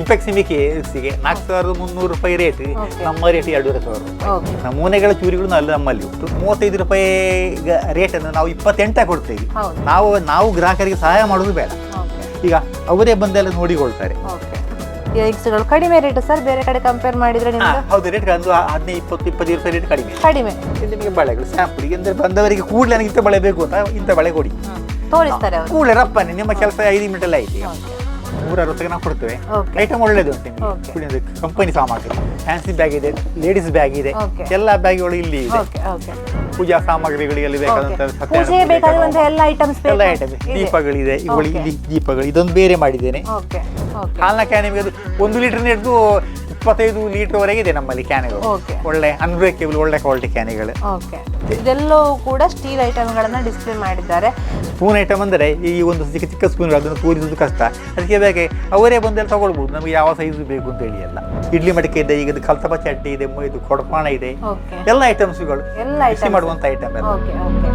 ಇಂಪೆಕ್ಸಿಮಿ ಸಿಗೆ ನಾಲ್ಕು ಸಾವಿರದ ಮುನ್ನೂರು ರೂಪಾಯಿ ರೇಟ್ ನಮ್ಮ ರೇಟ್ ಎರಡೂವರೆ ಸಾವಿರ ರೂಪಾಯಿ. ನಮೂನೆಗಳ ಚೂರಿಗಳು ಅಲ್ಲಿ ನಮ್ಮಲ್ಲಿ ಉಂಟು. ಮೂವತ್ತೈದು ರೂಪಾಯಿ ರೇಟ್ ಅನ್ನು ನಾವು ಇಪ್ಪತ್ತೆಂಟ ಕೊಡ್ತೇವೆ. ನಾವು ನಾವು ಗ್ರಾಹಕರಿಗೆ ಸಹಾಯ ಮಾಡೋದು ಬೇಡ. ಈಗ ಅವರೇ ಬಂದೆಲ್ಲ ನೋಡಿಕೊಳ್ತಾರೆ. ಎಗ್ಸ್ಗಳು ಕಡಿಮೆ ರೇಟ್ ಸರ್ ಬೇರೆ ಕಡೆ ಕಂಪೇರ್ ಮಾಡಿದ್ರೆ ಹೌದು ರೇಟ್ ಒಂದು ಹದಿನೈದು ಇಪ್ಪತ್ತು ಇಪ್ಪತ್ತು ರೂಪಾಯಿ ರೇಟ್ ಕಡಿಮೆ. ಕಡಿಮೆ. ನಿಮಗೆ ಬಳೆಗಳು ಸ್ಯಾಂಪಲ್ ಅಂದರೆ ಬಂದವರಿಗೆ ಕೂಡಲೇ ನನಗೆ ಇಂಥ ಬಳೆ ಬೇಕು ಅಂತ ಇಂಥ ಬಳೆ ಕೊಡಿ. ತೋರಿಸ್ತಾರೆ ಕೂಡಲೇ ರಪ್ಪನೆ ನಿಮ್ಮ ಕೆಲಸ ಐದು ಮಿನಿಟಲ್ಲಿ ಆಯ್ತು ನೂರ ಅರವತ್ತಕ್ಕೆ ನಾವು ಕೊಡ್ತೇವೆ. ಐಟಮ್ ಒಳ್ಳೇದು ಉಂಟು ಕಂಪನಿ ಸಾಮಗ್ರಿ ಫ್ಯಾನ್ಸಿ ಬ್ಯಾಗ್ ಇದೆ ಲೇಡೀಸ್ ಬ್ಯಾಗ್ ಇದೆ. ಎಲ್ಲ ಬ್ಯಾಗ್ಗಳು ಇಲ್ಲಿ ಇದೆ. ಪೂಜಾ ಸಾಮಗ್ರಿಗಳಿಗೆ ಬೇಕಾದಂತ ಎಲ್ಲ ಐಟಮ್ಸ್ ಎಲ್ಲ ಐಟಮ್ ದೀಪಗಳಿದೆ ಇವುಗಳಿಗೆ ಇಲ್ಲಿ ದೀಪಗಳು. ಇದೊಂದು ಬೇರೆ ಮಾಡಿದ್ದೇನೆ. ಹಾಲಿನ ಕ್ಯಾನ್ ನಿಮಗೆ ಅದು ಒಂದು ಲೀಟರ್ ಹಿಡಿದು ಇಪ್ಪತ್ತೈದು ಲೀಟರ್ ವರೆಗೆ ಇದೆ ನಮ್ಮಲ್ಲಿ ಕ್ಯಾನ್ಗಳು. ಒಳ್ಳೆ ಅನ್ಬ್ರೇಕೇಬಲ್ ಒಳ್ಳೆ ಕ್ವಾಲಿಟಿ ಕ್ಯಾನ್ಗಳು. ಓಕೆ ಇದೆಲ್ಲವೂ ಕೂಡ ಸ್ಟೀಲ್ ಐಟಮ್ಗಳನ್ನ ಡಿಸ್ಪ್ಲೇ ಮಾಡಿದ್ದಾರೆ. ಸ್ಪೂನ್ ಐಟಮ್ ಅಂದರೆ ಈ ಒಂದು ಚಿಕ್ಕ ಚಿಕ್ಕ ಸ್ಪೂನ್ ಅದನ್ನು ಕೂರಿಸೋದು ಕಷ್ಟ. ಅದಕ್ಕೆ ಬೇಗ ಅವರೇ ಬಂದೆಲ್ಲ ತಗೊಳ್ಬೋದು. ನಮಗೆ ಯಾವ ಸೈಜ್ ಬೇಕು ಅಂತ ಹೇಳಿ ಎಲ್ಲ. ಇಡ್ಲಿ ಮಡಿಕೆ ಇದೆ ಈಗ ಇದು ಕಲ್ತಪ ಚಟ್ಟಿ ಇದೆ ಮ- ಇದು ಕೊಡಪಾಣ ಇದೆ. ಓಕೆ ಎಲ್ಲ ಐಟಮ್ಸ್ಗಳು ಎಲ್ಲ ಬಿಸಿ ಐಟಮ್ ಮಾಡುವಂಥ ಐಟಮ್ ಎಲ್ಲ. ಓಕೆ ಓಕೆ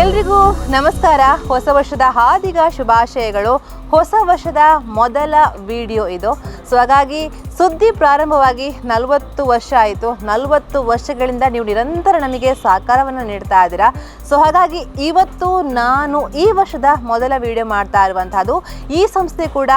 ಎಲ್ರಿಗೂ ನಮಸ್ಕಾರ. ಹೊಸ ವರ್ಷದ ಹಾದಿಗ ಶುಭಾಶಯಗಳು. ಹೊಸ ವರ್ಷದ ಮೊದಲ ವಿಡಿಯೋ ಇದು. ಸೊ ಹಾಗಾಗಿ ಸುದ್ದಿ ಪ್ರಾರಂಭವಾಗಿ ನಲವತ್ತು ವರ್ಷ ಆಯಿತು. ನಲವತ್ತು ವರ್ಷಗಳಿಂದ ನೀವು ನಿರಂತರ ನಮಗೆ ಸಹಕಾರವನ್ನು ನೀಡ್ತಾ ಇದ್ದೀರಾ. ಸೊ ಹಾಗಾಗಿ ಇವತ್ತು ನಾನು ಈ ವರ್ಷದ ಮೊದಲ ವಿಡಿಯೋ ಮಾಡ್ತಾ ಇರುವಂಥದ್ದು ಈ ಸಂಸ್ಥೆ ಕೂಡ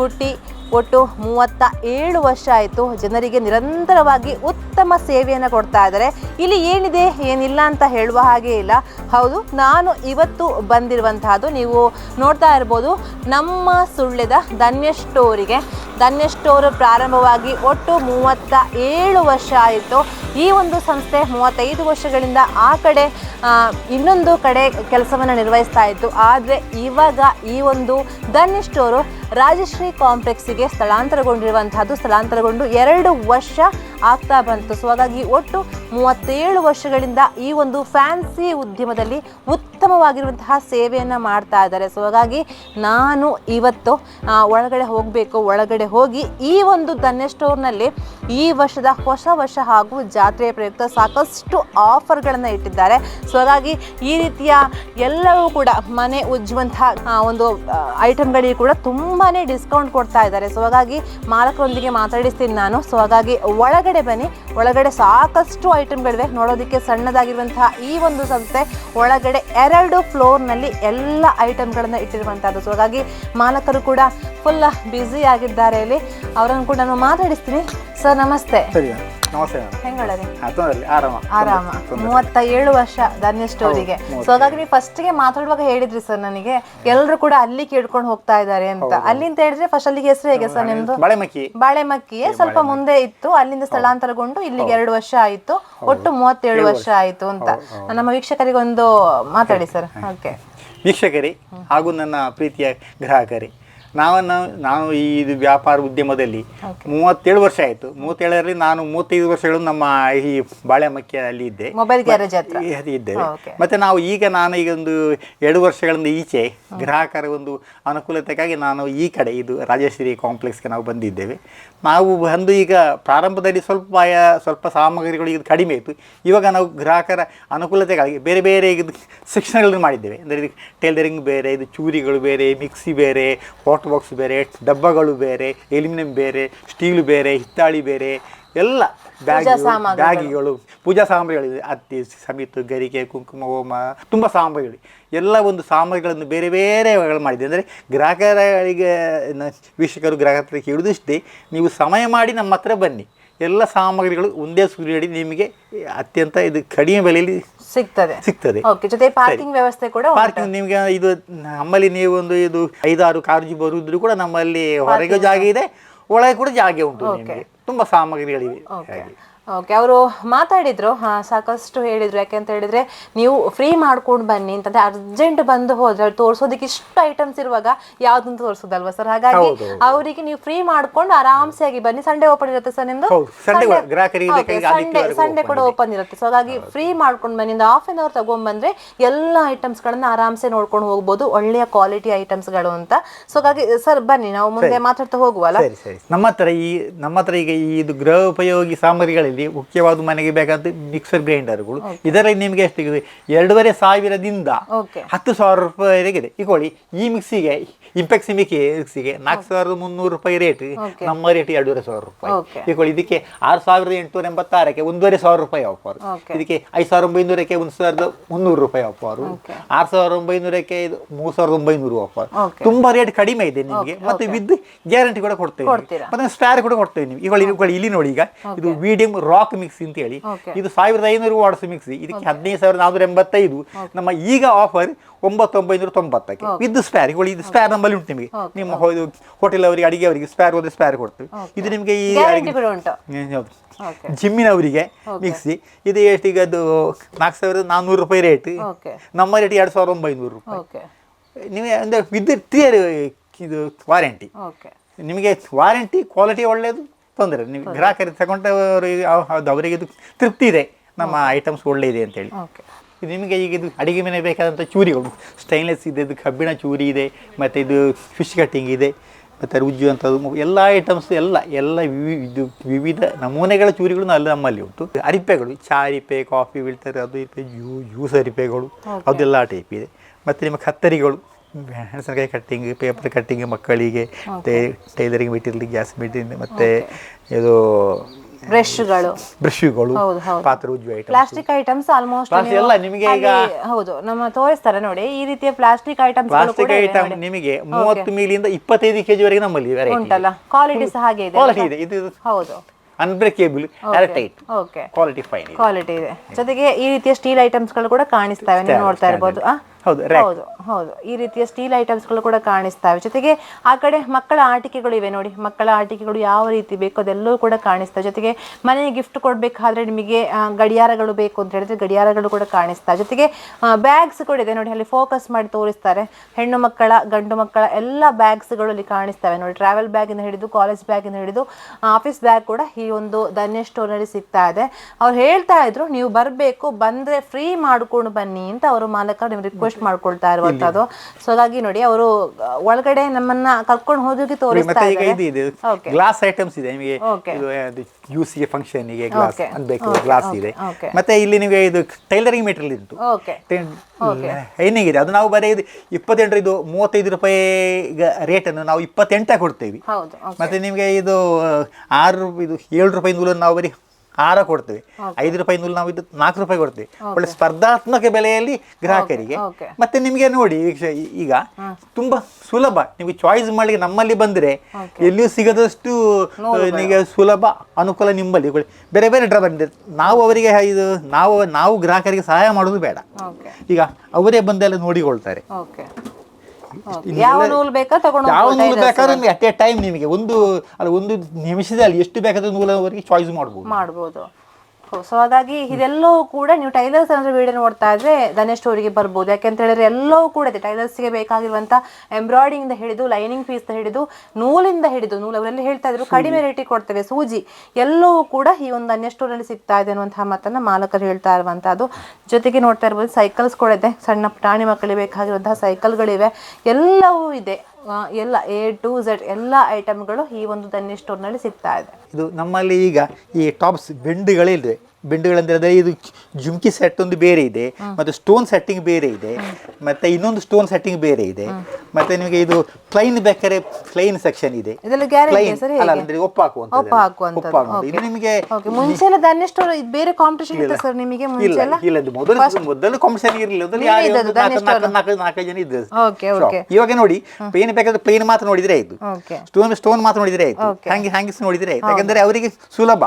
ಹುಟ್ಟಿ ಒಟ್ಟು ಮೂವತ್ತ ಏಳು ವರ್ಷ ಆಯಿತು. ಜನರಿಗೆ ನಿರಂತರವಾಗಿ ಉತ್ತಮ ಸೇವೆಯನ್ನು ಕೊಡ್ತಾ ಇದ್ದಾರೆ. ಇಲ್ಲಿ ಏನಿದೆ, ಏನಿಲ್ಲ ಅಂತ ಹೇಳುವ ಹಾಗೆ ಇಲ್ಲ. ಹೌದು, ನಾನು ಇವತ್ತು ಬಂದಿರುವಂತಹದ್ದು ನೀವು ನೋಡ್ತಾ ಇರ್ಬೋದು, ನಮ್ಮ ಸುಳ್ಳ್ಯದ ಧನ್ಯ ಸ್ಟೋರಿಗೆ. ಧನ್ಯ ಸ್ಟೋರ್ ಪ್ರಾರಂಭವಾಗಿ ಒಟ್ಟು ಮೂವತ್ತ ಏಳು ವರ್ಷ ಆಯಿತು. ಈ ಒಂದು ಸಂಸ್ಥೆ ಮೂವತ್ತೈದು ವರ್ಷಗಳಿಂದ ಆ ಕಡೆ ಇನ್ನೊಂದು ಕಡೆ ಕೆಲಸವನ್ನು ನಿರ್ವಹಿಸ್ತಾ ಇತ್ತು. ಆದರೆ ಇವಾಗ ಈ ಒಂದು ಧನ್ಯ ಸ್ಟೋರು ರಾಜಶ್ರೀ ಕಾಂಪ್ಲೆಕ್ಸಿಗೆ ಸ್ಥಳಾಂತರಗೊಂಡಿರುವಂತಹದ್ದು ಸ್ಥಳಾಂತರಗೊಂಡು ಎರಡು ವರ್ಷ ಆಗ್ತಾ ಬಂತು. ಸೊ ಹಾಗಾಗಿ ಒಟ್ಟು ಮೂವತ್ತೇಳು ವರ್ಷಗಳಿಂದ ಈ ಒಂದು ಫ್ಯಾನ್ಸಿ ಉದ್ಯಮದಲ್ಲಿ ಉತ್ತಮವಾಗಿರುವಂತಹ ಸೇವೆಯನ್ನು ಮಾಡ್ತಾ ಇದ್ದಾರೆ. ಸೊ ಹಾಗಾಗಿ ನಾನು ಇವತ್ತು ಒಳಗಡೆ ಹೋಗಬೇಕು, ಒಳಗಡೆ ಹೋಗಿ ಈ ಒಂದು ಧನ್ಯ ಸ್ಟೋರ್ನಲ್ಲಿ ಈ ವರ್ಷದ ಹೊಸ ವರ್ಷ ಹಾಗೂ ಜಾತ್ರೆಯ ಪ್ರಯುಕ್ತ ಸಾಕಷ್ಟು ಆಫರ್ಗಳನ್ನು ಇಟ್ಟಿದ್ದಾರೆ. ಸೊ ಹಾಗಾಗಿ ಈ ರೀತಿಯ ಎಲ್ಲವೂ ಕೂಡ ಮನೆ ಉಜ್ಜುವಂತಹ ಒಂದು ಐಟಮ್ಗಳಿಗೆ ಕೂಡ ತುಂಬಾ ಡಿಸ್ಕೌಂಟ್ ಕೊಡ್ತಾ ಇದ್ದಾರೆ. ಸೊ ಹಾಗಾಗಿ ಮಾಲಕರೊಂದಿಗೆ ಮಾತಾಡಿಸ್ತೀನಿ ನಾನು. ಸೊ ಹಾಗಾಗಿ ಒಳಗಡೆ ಬನ್ನಿ. ಒಳಗಡೆ ಸಾಕಷ್ಟು ಐಟಮ್ಗಳಿವೆ ನೋಡೋದಕ್ಕೆ ಸಣ್ಣದಾಗಿರುವಂತಹ ಈ ಒಂದು ಸಂಸ್ಥೆ, ಒಳಗಡೆ ಎರಡು ಫ್ಲೋರ್ನಲ್ಲಿ ಎಲ್ಲ ಐಟಮ್ಗಳನ್ನು ಇಟ್ಟಿರುವಂಥದ್ದು. ಸೊ ಹಾಗಾಗಿ ಮಾಲಕರು ಕೂಡ ಫುಲ್ ಬ್ಯುಸಿ ಆಗಿದ್ದಾರೆ ಇಲ್ಲಿ. ಅವರನ್ನು ಕೂಡ ನಾನು ಮಾತಾಡಿಸ್ತೀನಿ. ಸರ್ ನಮಸ್ತೆ. ನಮಸ್ತೆ ಹಾಂ ತೊಂದರೆ ಆರಾಮ. ಆರಾಮ. ಮೂವತ್ತ ಏಳು ವರ್ಷ ಧನ್ಯ ಸ್ಟೋರಿಗೆ. ಸೊ ಹಾಗಾಗಿ ನೀವು ಫಸ್ಟ್ಗೆ ಮಾತಾಡುವಾಗ ಹೇಳಿದ್ರಿ ಸರ್ ನನಗೆ ಎಲ್ಲರೂ ಕೂಡ ಅಲ್ಲಿ ಕೇಳ್ಕೊಂಡು ಹೋಗ್ತಾ ಇದ್ದಾರೆ ಅಂತ. ಅಲ್ಲಿ ಅಂತ ಹೇಳಿದ್ರೆ ಫಸ್ಟ್ ಅಲ್ಲಿಗೆ ಹೆಸರು ಹೇಗೆ ಸರ್ ನಿಮ್ದು? ಬಾಳೆಮಕ್ಕಿ. ಬಾಳೆಮಕ್ಕಿಯೇ ಸ್ವಲ್ಪ ಮುಂದೆ ಇತ್ತು ಅಲ್ಲಿಂದ ಸ್ಥಳಾಂತರಗೊಂಡು ಇಲ್ಲಿಗೆ ಎರಡು ವರ್ಷ ಆಯ್ತು. ಒಟ್ಟು ಮೂವತ್ತೇಳು ವರ್ಷ ಆಯ್ತು ಅಂತ. ನಮ್ಮ ವೀಕ್ಷಕರಿಗೆ ಒಂದು ಮಾತಾಡಿ ಸರ್. ಓಕೆ. ವೀಕ್ಷಕರಿ ಹಾಗೂ ನನ್ನ ಪ್ರೀತಿಯ ಗ್ರಾಹಕರೇ ನಾವನ್ನು ನಾವು ಈ ಇದು ವ್ಯಾಪಾರ ಉದ್ಯಮದಲ್ಲಿ ಮೂವತ್ತೇಳು ವರ್ಷ ಆಯಿತು. ಮೂವತ್ತೇಳರಲ್ಲಿ ನಾನು ಮೂವತ್ತೈದು ವರ್ಷಗಳು ನಮ್ಮ ಈ ಇದ್ದೆ. ಗ್ಯಾರೇಜ್ ಹತ್ರ. ಈ- ಇದ್ದೇವೆ. ಓಕೆ ಮತ್ತೆ ನಾವು ಈಗ ನಾನು ಈಗ ಒಂದು ಎರಡು ವರ್ಷಗಳಿಂದ ಈಚೆ ಗ್ರಾಹಕರ ಒಂದು ಅನುಕೂಲತೆಗಾಗಿ ನಾನು ಈ ಕಡೆ ಇದು ರಾಜಶ್ರೀ ಕಾಂಪ್ಲೆಕ್ಸ್ಗೆ ನಾವು ಬಂದಿದ್ದೇವೆ. ನಾವು ಬಂದು ಈಗ ಪ್ರಾರಂಭದಲ್ಲಿ ಸ್ವಲ್ಪ ಸ್ವಲ್ಪ ಸಾಮಗ್ರಿಗಳು ಇದು ಕಡಿಮೆ ಇತ್ತು. ಇವಾಗ ನಾವು ಗ್ರಾಹಕರ ಅನುಕೂಲತೆಗಾಗಿ ಬೇರೆ ಬೇರೆ ಇದು ಶಿಕ್ಷಣಗಳನ್ನು ಮಾಡಿದ್ದೇವೆ. ಅಂದರೆ ಇದು ಟೈಲರಿಂಗ್ ಬೇರೆ, ಇದು ಚೂರಿಗಳು ಬೇರೆ, ಮಿಕ್ಸಿ ಬೇರೆ ಹಾಟ್ ಬಾಕ್ಸ್ ಬೇರೆ, ಡಬ್ಬಗಳು ಬೇರೆ ಎಲ್ಯೂಮಿನಿಯಂ ಬೇರೆ ಸ್ಟೀಲ್ ಬೇರೆ, ಹಿತ್ತಾಳಿ ಬೇರೆ ಎಲ್ಲ ಬ್ಯಾಗ್. ಬ್ಯಾಗಿಗಳು ಪೂಜಾ ಸಾಮಗ್ರಿಗಳಿದೆ. ಅತ್ತಿ ಸಮಿತು ಗರಿಕೆ ಕುಂಕುಮ ಹೋಮ ತುಂಬ ಸಾಮಗ್ರಿಗಳು. ಎಲ್ಲ ಒಂದು ಸಾಮಗ್ರಿಗಳನ್ನು ಬೇರೆ ಬೇರೆ ಮಾಡಿದೆ. ಅಂದರೆ ಗ್ರಾಹಕರಿಗೆ ವೀಕ್ಷಕರು ಗ್ರಾಹಕರಿಗೆ ಹಿಡಿದಿಷ್ಟೇ ನೀವು ಸಮಯ ಮಾಡಿ ನಮ್ಮ ಹತ್ರ ಬನ್ನಿ. ಎಲ್ಲ ಸಾಮಗ್ರಿಗಳು ಒಂದೇ ಸೂರ್ಯಡಿ ನಿಮಗೆ ಅತ್ಯಂತ ಇದು ಕಡಿಮೆ ಬೆಲೆಯಲ್ಲಿ ಸಿಗ್ತದೆ. ಸಿಗ್ತದೆ. ಜೊತೆ ಪಾರ್ಕಿಂಗ್ ವ್ಯವಸ್ಥೆ ಕೂಡ. ಪಾರ್ಕಿಂಗ್ ನಿಮಗೆ ಇದು ನಮ್ಮಲ್ಲಿ ನೀವು ಒಂದು ಇದು ಐದಾರು ಕಾರ್ಜಿ ಬರುವುದ್ರು ಕೂಡ ನಮ್ಮಲ್ಲಿ ಹೊರಗೆ ಜಾಗ ಇದೆ. ಒಳಗೆ ಕೂಡ ಜಾಗ ಉಂಟು ನಿಮಗೆ. ತುಂಬ ಸಾಮಗ್ರಿಗಳಿವೆ ಓಕೆ ಅವರು ಮಾತಾಡಿದ್ರು. ಹಾ ಸಾಕಷ್ಟು ಹೇಳಿದರು. ಯಾಕೆ ಅಂತ ಹೇಳಿದ್ರೆ ನೀವು ಫ್ರೀ ಮಾಡ್ಕೊಂಡು ಬನ್ನಿ ಅಂತಂದರೆ ಅರ್ಜೆಂಟ್ ಬಂದು ಹೋದ್ರೆ ಅವ್ರು ತೋರ್ಸೋದಕ್ಕೆ ಇಷ್ಟು ಐಟಮ್ಸ್ ಇರುವಾಗ ಯಾವ್ದನ್ನ ತೋರಿಸೋದಲ್ವ ಸರ್ ಹಾಗಾಗಿ. ಅವರಿಗೆ ನೀವು ಫ್ರೀ ಮಾಡ್ಕೊಂಡು ಆರಾಮ್ಸೆ ಆಗಿ ಬನ್ನಿ. ಸಂಡೇ ಓಪನ್ ಇರುತ್ತೆ ಸರ್ ನಿಮ್ಮದು ಸಂಡೆ ಸಂಡೇ ಕೂಡ ಓಪನ್ ಇರುತ್ತೆ. ಸೊ ಹಾಗಾಗಿ ಫ್ರೀ ಮಾಡ್ಕೊಂಡು ಬನ್ನಿ. ಒಂದು ಹಾಫ್ ಆನ್ ಅವರ್ ತಗೊಂಡ್ಬಂದ್ರೆ ಎಲ್ಲ ಐಟಮ್ಸ್ಗಳನ್ನು ಆರಾಮ್ಸೆ ನೋಡ್ಕೊಂಡು ಹೋಗ್ಬೋದು. ಒಳ್ಳೆಯ ಕ್ವಾಲಿಟಿ ಐಟಮ್ಸ್ಗಳು ಅಂತ. ಸೊ ಹಾಗಾಗಿ ಸರ್ ಬನ್ನಿ. ನಾವು ಮುಂದೆ ಮಾತಾಡ್ತಾ ಹೋಗುವಲ್ಲ ಸರಿ ಸರಿ. ನಮ್ಮ ಹತ್ರ ಈ ನಮ್ಮ ಹತ್ರ ಈಗ ಈ ಇದು ಗೃಹ ಉಪಯೋಗಿ ಸಾಮಗ್ರಿಗಳಲ್ಲಿ. ಇಲ್ಲಿ ಮುಖ್ಯವಾದ ಮನೆಗೆ ಬೇಕಾದ ಮಿಕ್ಸರ್ ಗ್ರೈಂಡರ್ಗಳು ಇದರಲ್ಲಿ ನಿಮಗೆ ಎಷ್ಟಿದೆ ಎರಡೂವರೆ ಸಾವಿರದಿಂದ ಹತ್ತು ಸಾವಿರ ರೂಪಾಯಿವರೆಗಿದೆ ಕೊಳಿ ಈ ಮಿಕ್ಸಿಗೆ ಇಂಪೆಕ್ಸಿ ಸಿಮಿಕ್ ಮಿಕ್ಸಿಗೆ ನಾಲ್ಕು ಸಾವಿರದ ಮುನ್ನೂರು ರೂಪಾಯಿ ರೇಟ್ ನಮ್ಮ ರೇಟ್ ಎರಡೂವರೆ ಸಾವಿರ ರೂಪಾಯಿ. ಈಗ ಇದಕ್ಕೆ ಆರು ಸಾವಿರದ ಎಂಟುನೂರ ಎಂಬತ್ತಾರಕ್ಕೆ ಒಂದೂವರೆ ಸಾವಿರ ರೂಪಾಯಿ ಆಫರ್ ಇದಕ್ಕೆ ಐದು ಸಾವಿರದ ಒಂಬೈನೂರಕ್ಕೆ ಒಂದು ಸಾವಿರದ ಮುನ್ನೂರು ರೂಪಾಯಿ ಆಫರ್. ಆರು ಸಾವಿರದ ಒಂಬೈನೂರಕ್ಕೆ ಇದು ಮೂರು ಸಾವಿರದ ಒಂಬೈನೂರು ಆಫರ್ ತುಂಬಾ ರೇಟ್ ಕಡಿಮೆ ಇದೆ ನಿಮಗೆ. ಮತ್ತೆ ವಿದ್ ಗ್ಯಾರಂಟಿ ಕೂಡ ಕೊಡ್ತೇವೆ? ಮತ್ತೆ ಸ್ಪೇರ್ ಕೂಡ ಕೊಡ್ತೇವೆ ನೀವು ಇವುಗಳು ಇವುಗಳು ಇಲ್ಲಿ ನೋಡಿ ಈಗ ಇದು ಮೀಡಿಯಂ ರಾಕ್ ಮಿಕ್ಸ್ ಅಂತ ಹೇಳಿ. ಇದು ಸಾವಿರದ ಐನೂರು ವಾಟ್ಸ್ ಮಿಕ್ಸಿ ಇದಕ್ಕೆ ಹದಿನೈದು ಸಾವಿರದ ನಾನ್ನೂರ ಎಂಬತ್ತೈದು. ನಮ್ಮ ಈಗ ಆಫರ್ ಒಂಬತ್ತು ಒಂಬೈನೂರ ತೊಂಬತ್ತಕ್ಕೆ ವಿದ್ ಸ್ಪ್ಯಾರ್ ಇವಳು ಇದು ಸ್ಪ್ಯಾರ್ ನಂಬಲ್ಲಿ ಉಂಟು ನಿಮಗೆ. ನಿಮ್ಮ ಹೋಟೆಲ್ ಅವರಿಗೆ ಅಡಿಗೆ ಅವರಿಗೆ ಸ್ಪ್ಯಾರ್ ಹೋದ್ರೆ ಸ್ಪ್ಯಾರ್ ಕೊಡ್ತೀವಿ. ಇದು ನಿಮಗೆ ಈ ಹೌದು. ಜಿಮ್ಮಿನವರಿಗೆ ಮಿಕ್ಸಿ ಇದು ಎಷ್ಟು ಈಗ ಅದು ನಾಲ್ಕು ಸಾವಿರದ ನಾನ್ನೂರು ರೂಪಾಯಿ ರೇಟ್ ನಮ್ಮ ರೇಟ್ ಎರಡು ಸಾವಿರದ ಒಂಬೈನೂರು ರೂಪಾಯಿ. ನಿಮಗೆ ಅಂದರೆ ವಿದ್ ಟಿಯರ್ ಇದು ವಾರಂಟಿ ನಿಮಗೆ ವಾರಂಟಿ ಕ್ವಾಲಿಟಿ ಒಳ್ಳೆಯದು ತೊಂದರೆ ನೀವು ಗ್ರಾಹಕರಿಗೆ ತಗೊಂಡವರು ಅವರಿಗೆ ಇದು ತೃಪ್ತಿ ಇದೆ. ನಮ್ಮ ಐಟಮ್ಸ್ ಒಳ್ಳೆ ಇದೆ ಅಂತೇಳಿ ಇದು ನಿಮಗೆ ಈಗ ಇದು ಅಡುಗೆ ಮನೆ ಬೇಕಾದಂಥ ಚೂರಿಗಳು ಸ್ಟೈನ್ಲೆಸ್ ಇದೆ ಇದು ಕಬ್ಬಿಣ ಚೂರಿ ಇದೆ ಮತ್ತು ಇದು ಫಿಶ್ ಕಟ್ಟಿಂಗ್ ಇದೆ ಮತ್ತು ರುಜ್ಜು ಅಂಥದ್ದು ಎಲ್ಲ ಐಟಮ್ಸ್ ಎಲ್ಲ ಎಲ್ಲ ವಿವಿ ಇದು ವಿವಿಧ ನಮೂನೆಗಳ ಚೂರಿಗಳು ಅಲ್ಲಿ ನಮ್ಮಲ್ಲಿ ಉಂಟು. ಅರಿಪೆಗಳು ಚಾ ಅರಿಪೆ ಕಾಫಿ ಬೀಳ್ತಾರೆ ಅದು ಇರಿಪೆ ಜ್ಯೂ ಜ್ಯೂಸ್ ಅರಿಪೆಗಳು ಅದೆಲ್ಲ ಟೈಪ್ ಇದೆ. ಮತ್ತು ನಿಮ್ಮ ಕತ್ತರಿಗಳು ಮೆಣಸಿನಕಾಯಿ ಕಟ್ಟಿಂಗ್ ಪೇಪರ್ ಕಟ್ಟಿಂಗ್ ಮಕ್ಕಳಿಗೆ ಮತ್ತು ಟೈಲರಿಂಗ್ ಮೆಟೀರಿಯಲ್ ಗ್ಯಾಸ್ ಮೆಟೀರಿಯಲ್ ಮತ್ತು ಇದು ಬ್ರಷ್ಗಳು. ಬ್ರಷ್ಗಳು ಹೌದು, ಹೌದು. ಪಾತ್ರ ಉಜ್ಜು item plastic items almost Plastic ಎಲ್ಲ ನಿಮಗೆ ಈಗ- ಹೌದು ನಮ್ಮ ತೋರಿಸ್ತಾರೆ ನೋಡಿ. ಈ ರೀತಿಯ ಪ್ಲಾಸ್ಟಿಕ್ ಐಟಮ್ಸ್ ಪ್ಲಾಸ್ಟಿಕ್ ಐಟಮ್ ನಿಮಗೆ ಮೂವತ್ತು ಮಿಲಿಯಿಂದ ಇಪ್ಪತ್ತೈದು ಕೆಜಿ ವರೆಗೆ ನಮ್ಮಲ್ಲಿ ವೆರೈಟಿ ಉಂಟಲ್ಲ? ಕ್ವಾಲಿಟಿ ಸಹ ಹಾಗೆ ಇದೆ ಕ್ವಾಲಿಟಿ ಇದೆ. ಇದು ಹೌದು. ಅನ್ಬ್ರೇಕೇಬಲ್ ಓಕೆ ಕ್ವಾಲಿಟಿ ಫೈನ್ ಇದೆ. ಕ್ವಾಲಿಟಿ ಇದೆ. ಜೊತೆಗೆ ಈ ರೀತಿಯ ಸ್ಟೀಲ್ ಐಟಮ್ಸ್ಗಳು ಕೂಡ ಕಾಣಿಸ್ತಾವೆ ನೀವು ನೋಡ್ತಾ ಇರ್ಬೋದು. ಆ? ಹೌದು. ಹೌದು ಹೌದು. ಈ ರೀತಿಯ ಸ್ಟೀಲ್ ಐಟಮ್ಸ್ಗಳು ಕೂಡ ಕಾಣಿಸ್ತವೆ ಜೊತೆಗೆ ಆ ಕಡೆ ಮಕ್ಕಳ ಆಟಿಕೆಗಳು ಇವೆ ನೋಡಿ. ಮಕ್ಕಳ ಆಟಿಕೆಗಳು ಯಾವ ರೀತಿ ಬೇಕು ಅದೆಲ್ಲವೂ ಕೂಡ ಕಾಣಿಸ್ತಾ ಜೊತೆಗೆ ಮನೆಗೆ ಗಿಫ್ಟ್ ಕೊಡಬೇಕಾದ್ರೆ ನಿಮಗೆ ಗಡಿಯಾರಗಳು ಬೇಕು ಅಂತ ಹೇಳಿದ್ರೆ ಗಡಿಯಾರಗಳು ಕೂಡ ಕಾಣಿಸ್ತಾ ಜೊತೆಗೆ ಬ್ಯಾಗ್ಸ್ ಕೂಡ ಇದೆ ನೋಡಿ. ಅಲ್ಲಿ ಫೋಕಸ್ ಮಾಡಿ ತೋರಿಸ್ತಾರೆ. ಹೆಣ್ಣು ಮಕ್ಕಳ, ಗಂಡು ಮಕ್ಕಳ ಎಲ್ಲ ಬ್ಯಾಗ್ಸ್ಗಳು ಅಲ್ಲಿ ಕಾಣಿಸ್ತವೆ ನೋಡಿ. ಟ್ರಾವೆಲ್ ಬ್ಯಾಗಿಂದ ಹಿಡಿದು ಕಾಲೇಜ್ ಬ್ಯಾಗಿಂದ ಹಿಡಿದು ಆಫೀಸ್ ಬ್ಯಾಗ್ ಕೂಡ ಈ ಒಂದು ಧನ್ಯ ಸ್ಟೋರ್ನಲ್ಲಿ ಸಿಗ್ತಾ ಇದೆ. ಅವ್ರು ಹೇಳ್ತಾ ಇದ್ರು, ನೀವು ಬರಬೇಕು, ಬಂದ್ರೆ ಫ್ರೀ ಮಾಡ್ಕೊಂಡು ಬನ್ನಿ ಅಂತ ಅವರು ಮಾಲಕ ನಿಮ್ಗೆ ರಿಕ್ವೆಸ್ಟ್ ಮಾಡ್ಕೊಳ್ತಾ ಇರುವಂತದ್ದು ಸೊ ಹಾಗಾಗಿ ನೋಡಿ ಅವರು ಒಳಗಡೆ ನಮ್ಮನ್ನ ಕರ್ಕೊಂಡು ಹೋಗಿ ತೋರಿಸ್ತಾ ಮತ್ತೆ ಈಗ ಇದು ಇದೆ Okay. ಗ್ಲಾಸ್ ಐಟಮ್ಸ್ ಇದೆ. ನಿಮಗೆ Okay. ಇದು ಫಂಕ್ಷನ್ ಫಂಕ್ಷನ್ಗೆ ಗ್ಲಾಸ್ Okay. ಅನ್ಬೇಕು ಗ್ಲಾಸ್ ಇದೆ. Okay. ಮತ್ತೆ ಇಲ್ಲಿ ನಿಮಗೆ ಇದು ಟೈಲರಿಂಗ್ ಮೆಟೀರಿಯಲ್ ಇತ್ತು ಓಕೆ ಅದು ನಾವು ಬರೀ ಇದು ಇಪ್ಪತ್ತೆಂಟು ಇದು ಮೂವತ್ತೈದು ರೂಪಾಯಿ ರೇಟನ್ನು ನಾವು ಇಪ್ಪತ್ತೆಂಟ ಕೊಡ್ತೇವೆ. ಹೌದು. ಮತ್ತೆ ನಿಮಗೆ ಇದು ಆರು ಇದು ಏಳು ರೂಪಾಯಿ ನೂಲನ್ನು ನಾವು ಬರೀ ಆರ ಕೊಡ್ತೇವೆ. ಐದು ರೂಪಾಯಿ ನೂರು ನಾವು ಇದು ನಾಲ್ಕು ರೂಪಾಯಿ ಕೊಡ್ತೇವೆ. ಒಳ್ಳೆ ಸ್ಪರ್ಧಾತ್ಮಕ ಬೆಲೆಯಲ್ಲಿ ಗ್ರಾಹಕರಿಗೆ ಮತ್ತೆ ನಿಮಗೆ ನೋಡಿ ಈಗ ತುಂಬಾ ಸುಲಭ. ನಿಮಗೆ ಚಾಯ್ಸ್ ಮಾಡಿ ನಮ್ಮಲ್ಲಿ ಬಂದ್ರೆ ಎಲ್ಲಿಯೂ ಸಿಗದಷ್ಟು ನಿಮಗೆ ಸುಲಭ ಅನುಕೂಲ ನಿಮ್ಮಲ್ಲಿ ಬೇರೆ ಬೇರೆ ಡ್ರಾ ಬಂದಿದೆ. ನಾವು ಅವರಿಗೆ ಇದು ನಾವು ನಾವು ಗ್ರಾಹಕರಿಗೆ ಸಹಾಯ ಮಾಡೋದು ಬೇಡ. ಈಗ ಅವರೇ ಬಂದೆಲ್ಲ ನೋಡಿಕೊಳ್ತಾರೆ. ಯಾವ ನೂಲ್ ಬೇಕಾ ತಗೊಂಡು ಯಾವ ನೂಲು ಬೇಕಾದ್ರೆ ಅಟ್ ಎ ಟೈಮ್ ನಿಮಗೆ ಒಂದು ಅಲ್ಲ ಒಂದು ನಿಮಿಷದಲ್ಲಿ ಎಷ್ಟು ಬೇಕಾದ್ರೆ ನೂಲವರೆಗೆ ಚಾಯ್ಸ್ ಮಾಡ್ಬೋದು. ಮಾಡ್ಬೋದು. ಸೊ ಹಾಗಾಗಿ ಇದೆಲ್ಲವೂ ಕೂಡ ನೀವು ಟೈಲರ್ಸ್ ಅಂದ್ರೆ ವಿಡಿಯೋ ನೋಡ್ತಾ ಇದ್ರೆ ಧನೇಶ್ ಸ್ಟೋರಿಗೆ ಬರ್ಬೋದು. ಯಾಕೆಂತ ಹೇಳಿದ್ರೆ ಎಲ್ಲವೂ ಕೂಡ ಇದೆ. ಟೈಲರ್ಸ್ಗೆ ಬೇಕಾಗಿರುವಂತ ಎಂಬ್ರಾಯ್ಡಿಂಗ್ ಹಿಡಿದು ಲೈನಿಂಗ್ ಪೀಸ್ ಹಿಡಿದು ನೂಲಿಂದ ಹಿಡಿದು ನೂಲು ಅವರೆಲ್ಲ ಹೇಳ್ತಾ ಇದ್ರು ಕಡಿಮೆ ರೇಟಿಗೆ ಕೊಡ್ತೇವೆ ಸೂಜಿ. ಎಲ್ಲವೂ ಕೂಡ ಈ ಒಂದು ಧನ್ಯ ಸ್ಟೋರಲ್ಲಿ ಸಿಗ್ತಾ ಇದೆ ಅನ್ನುವಂತಹ ಮಾತನ್ನ ಮಾಲಕರು ಹೇಳ್ತಾ ಇರುವಂತಹದ್ದು. ಜೊತೆಗೆ ನೋಡ್ತಾ ಇರ್ಬೋದು ಸೈಕಲ್ಸ್ ಕೂಡ ಇದೆ. ಸಣ್ಣ ಪ್ರಾಣಿ ಮಕ್ಕಳಿಗೆ ಬೇಕಾಗಿರುವಂತಹ ಸೈಕಲ್ಗಳಿವೆ ಎಲ್ಲವೂ ಇದೆ. ಎಲ್ಲ ಎ ಟು ಝೆಡ್ ಎಲ್ಲ ಐಟಮ್ಗಳು ಈ ಒಂದು ಧನ್ಯ ಸ್ಟೋರ್ನಲ್ಲಿ ಸಿಗ್ತಾ ಇದೆ. ಇದು ನಮ್ಮಲ್ಲಿ ಈಗ ಈ ಟಾಪ್ಸ್ ಬೆಂಡುಗಳಿದೆ ಬೆಂಡುಗಳಂದ್ರೆ ಅದೇ ಇದು ಜುಮ್ಕಿ ಸೆಟ್ ಒಂದು ಬೇರೆ ಇದೆ ಮತ್ತೆ ಸ್ಟೋನ್ ಸೆಟ್ಟಿಂಗ್ ಬೇರೆ ಇದೆ ಮತ್ತೆ ಇನ್ನೊಂದು ಸ್ಟೋನ್ ಸೆಟ್ಟಿಂಗ್ ಬೇರೆ ಇದೆ. ಮತ್ತೆ ನಿಮಗೆ ಇದು ಪ್ಲೈನ್ ಬೇಕಾದ್ರೆ ಪ್ಲೈನ್ ಸೆಕ್ಷನ್ ಇದೆ. ಪ್ಲೈನ್ ಅಲ್ಲ ಅಂದ್ರೆ ಒಪ್ಪ ನಿಮಗೆ ಓಕೆ ಮುಂಚೆ ಎಲ್ಲ ಧನ್ಯ ಸ್ಟೋರ್ ಬೇರೆ ಕಾಂಪಿಟೇಷನ್ ಇತ್ತು ಸರ್ ನಿಮಗೆ ಮುಂಚೆ ಇಲ್ಲ ಎಲ್ಲ? ಇಲ್ಲ ಇದು ಮೊದಲು ಮೊದಲು ಕಾಂಪಿಟೇಷನ್ ಇರಲಿಲ್ಲ. ಮೊದಲು ಯಾರು ಇದ್ದದ್ದು ಒಂದು ನಾಲ್ಕು ನಾಲ್ಕು ನಾಲ್ಕು ನಾಲ್ಕು ಜನ ಇವಾಗ ನೋಡಿ ಪ್ಲೇನ್ ಬೇಕಾದ್ರೆ ಪ್ಲೇನ್ ಮಾತ್ರ ನೋಡಿದ್ರೆ ಆಯ್ತು. ಸ್ಟೋನ್ ಸ್ಟೋನ್ ಮಾತ್ರ ನೋಡಿದ್ರೆ ಆಯ್ತು. ಹ್ಯಾಂಗಿಸ್ ನೋಡಿದ್ರೆ ಆಯ್ತು. ಯಾಕಂದ್ರೆ ಅವರಿಗೆ ಸುಲಭ.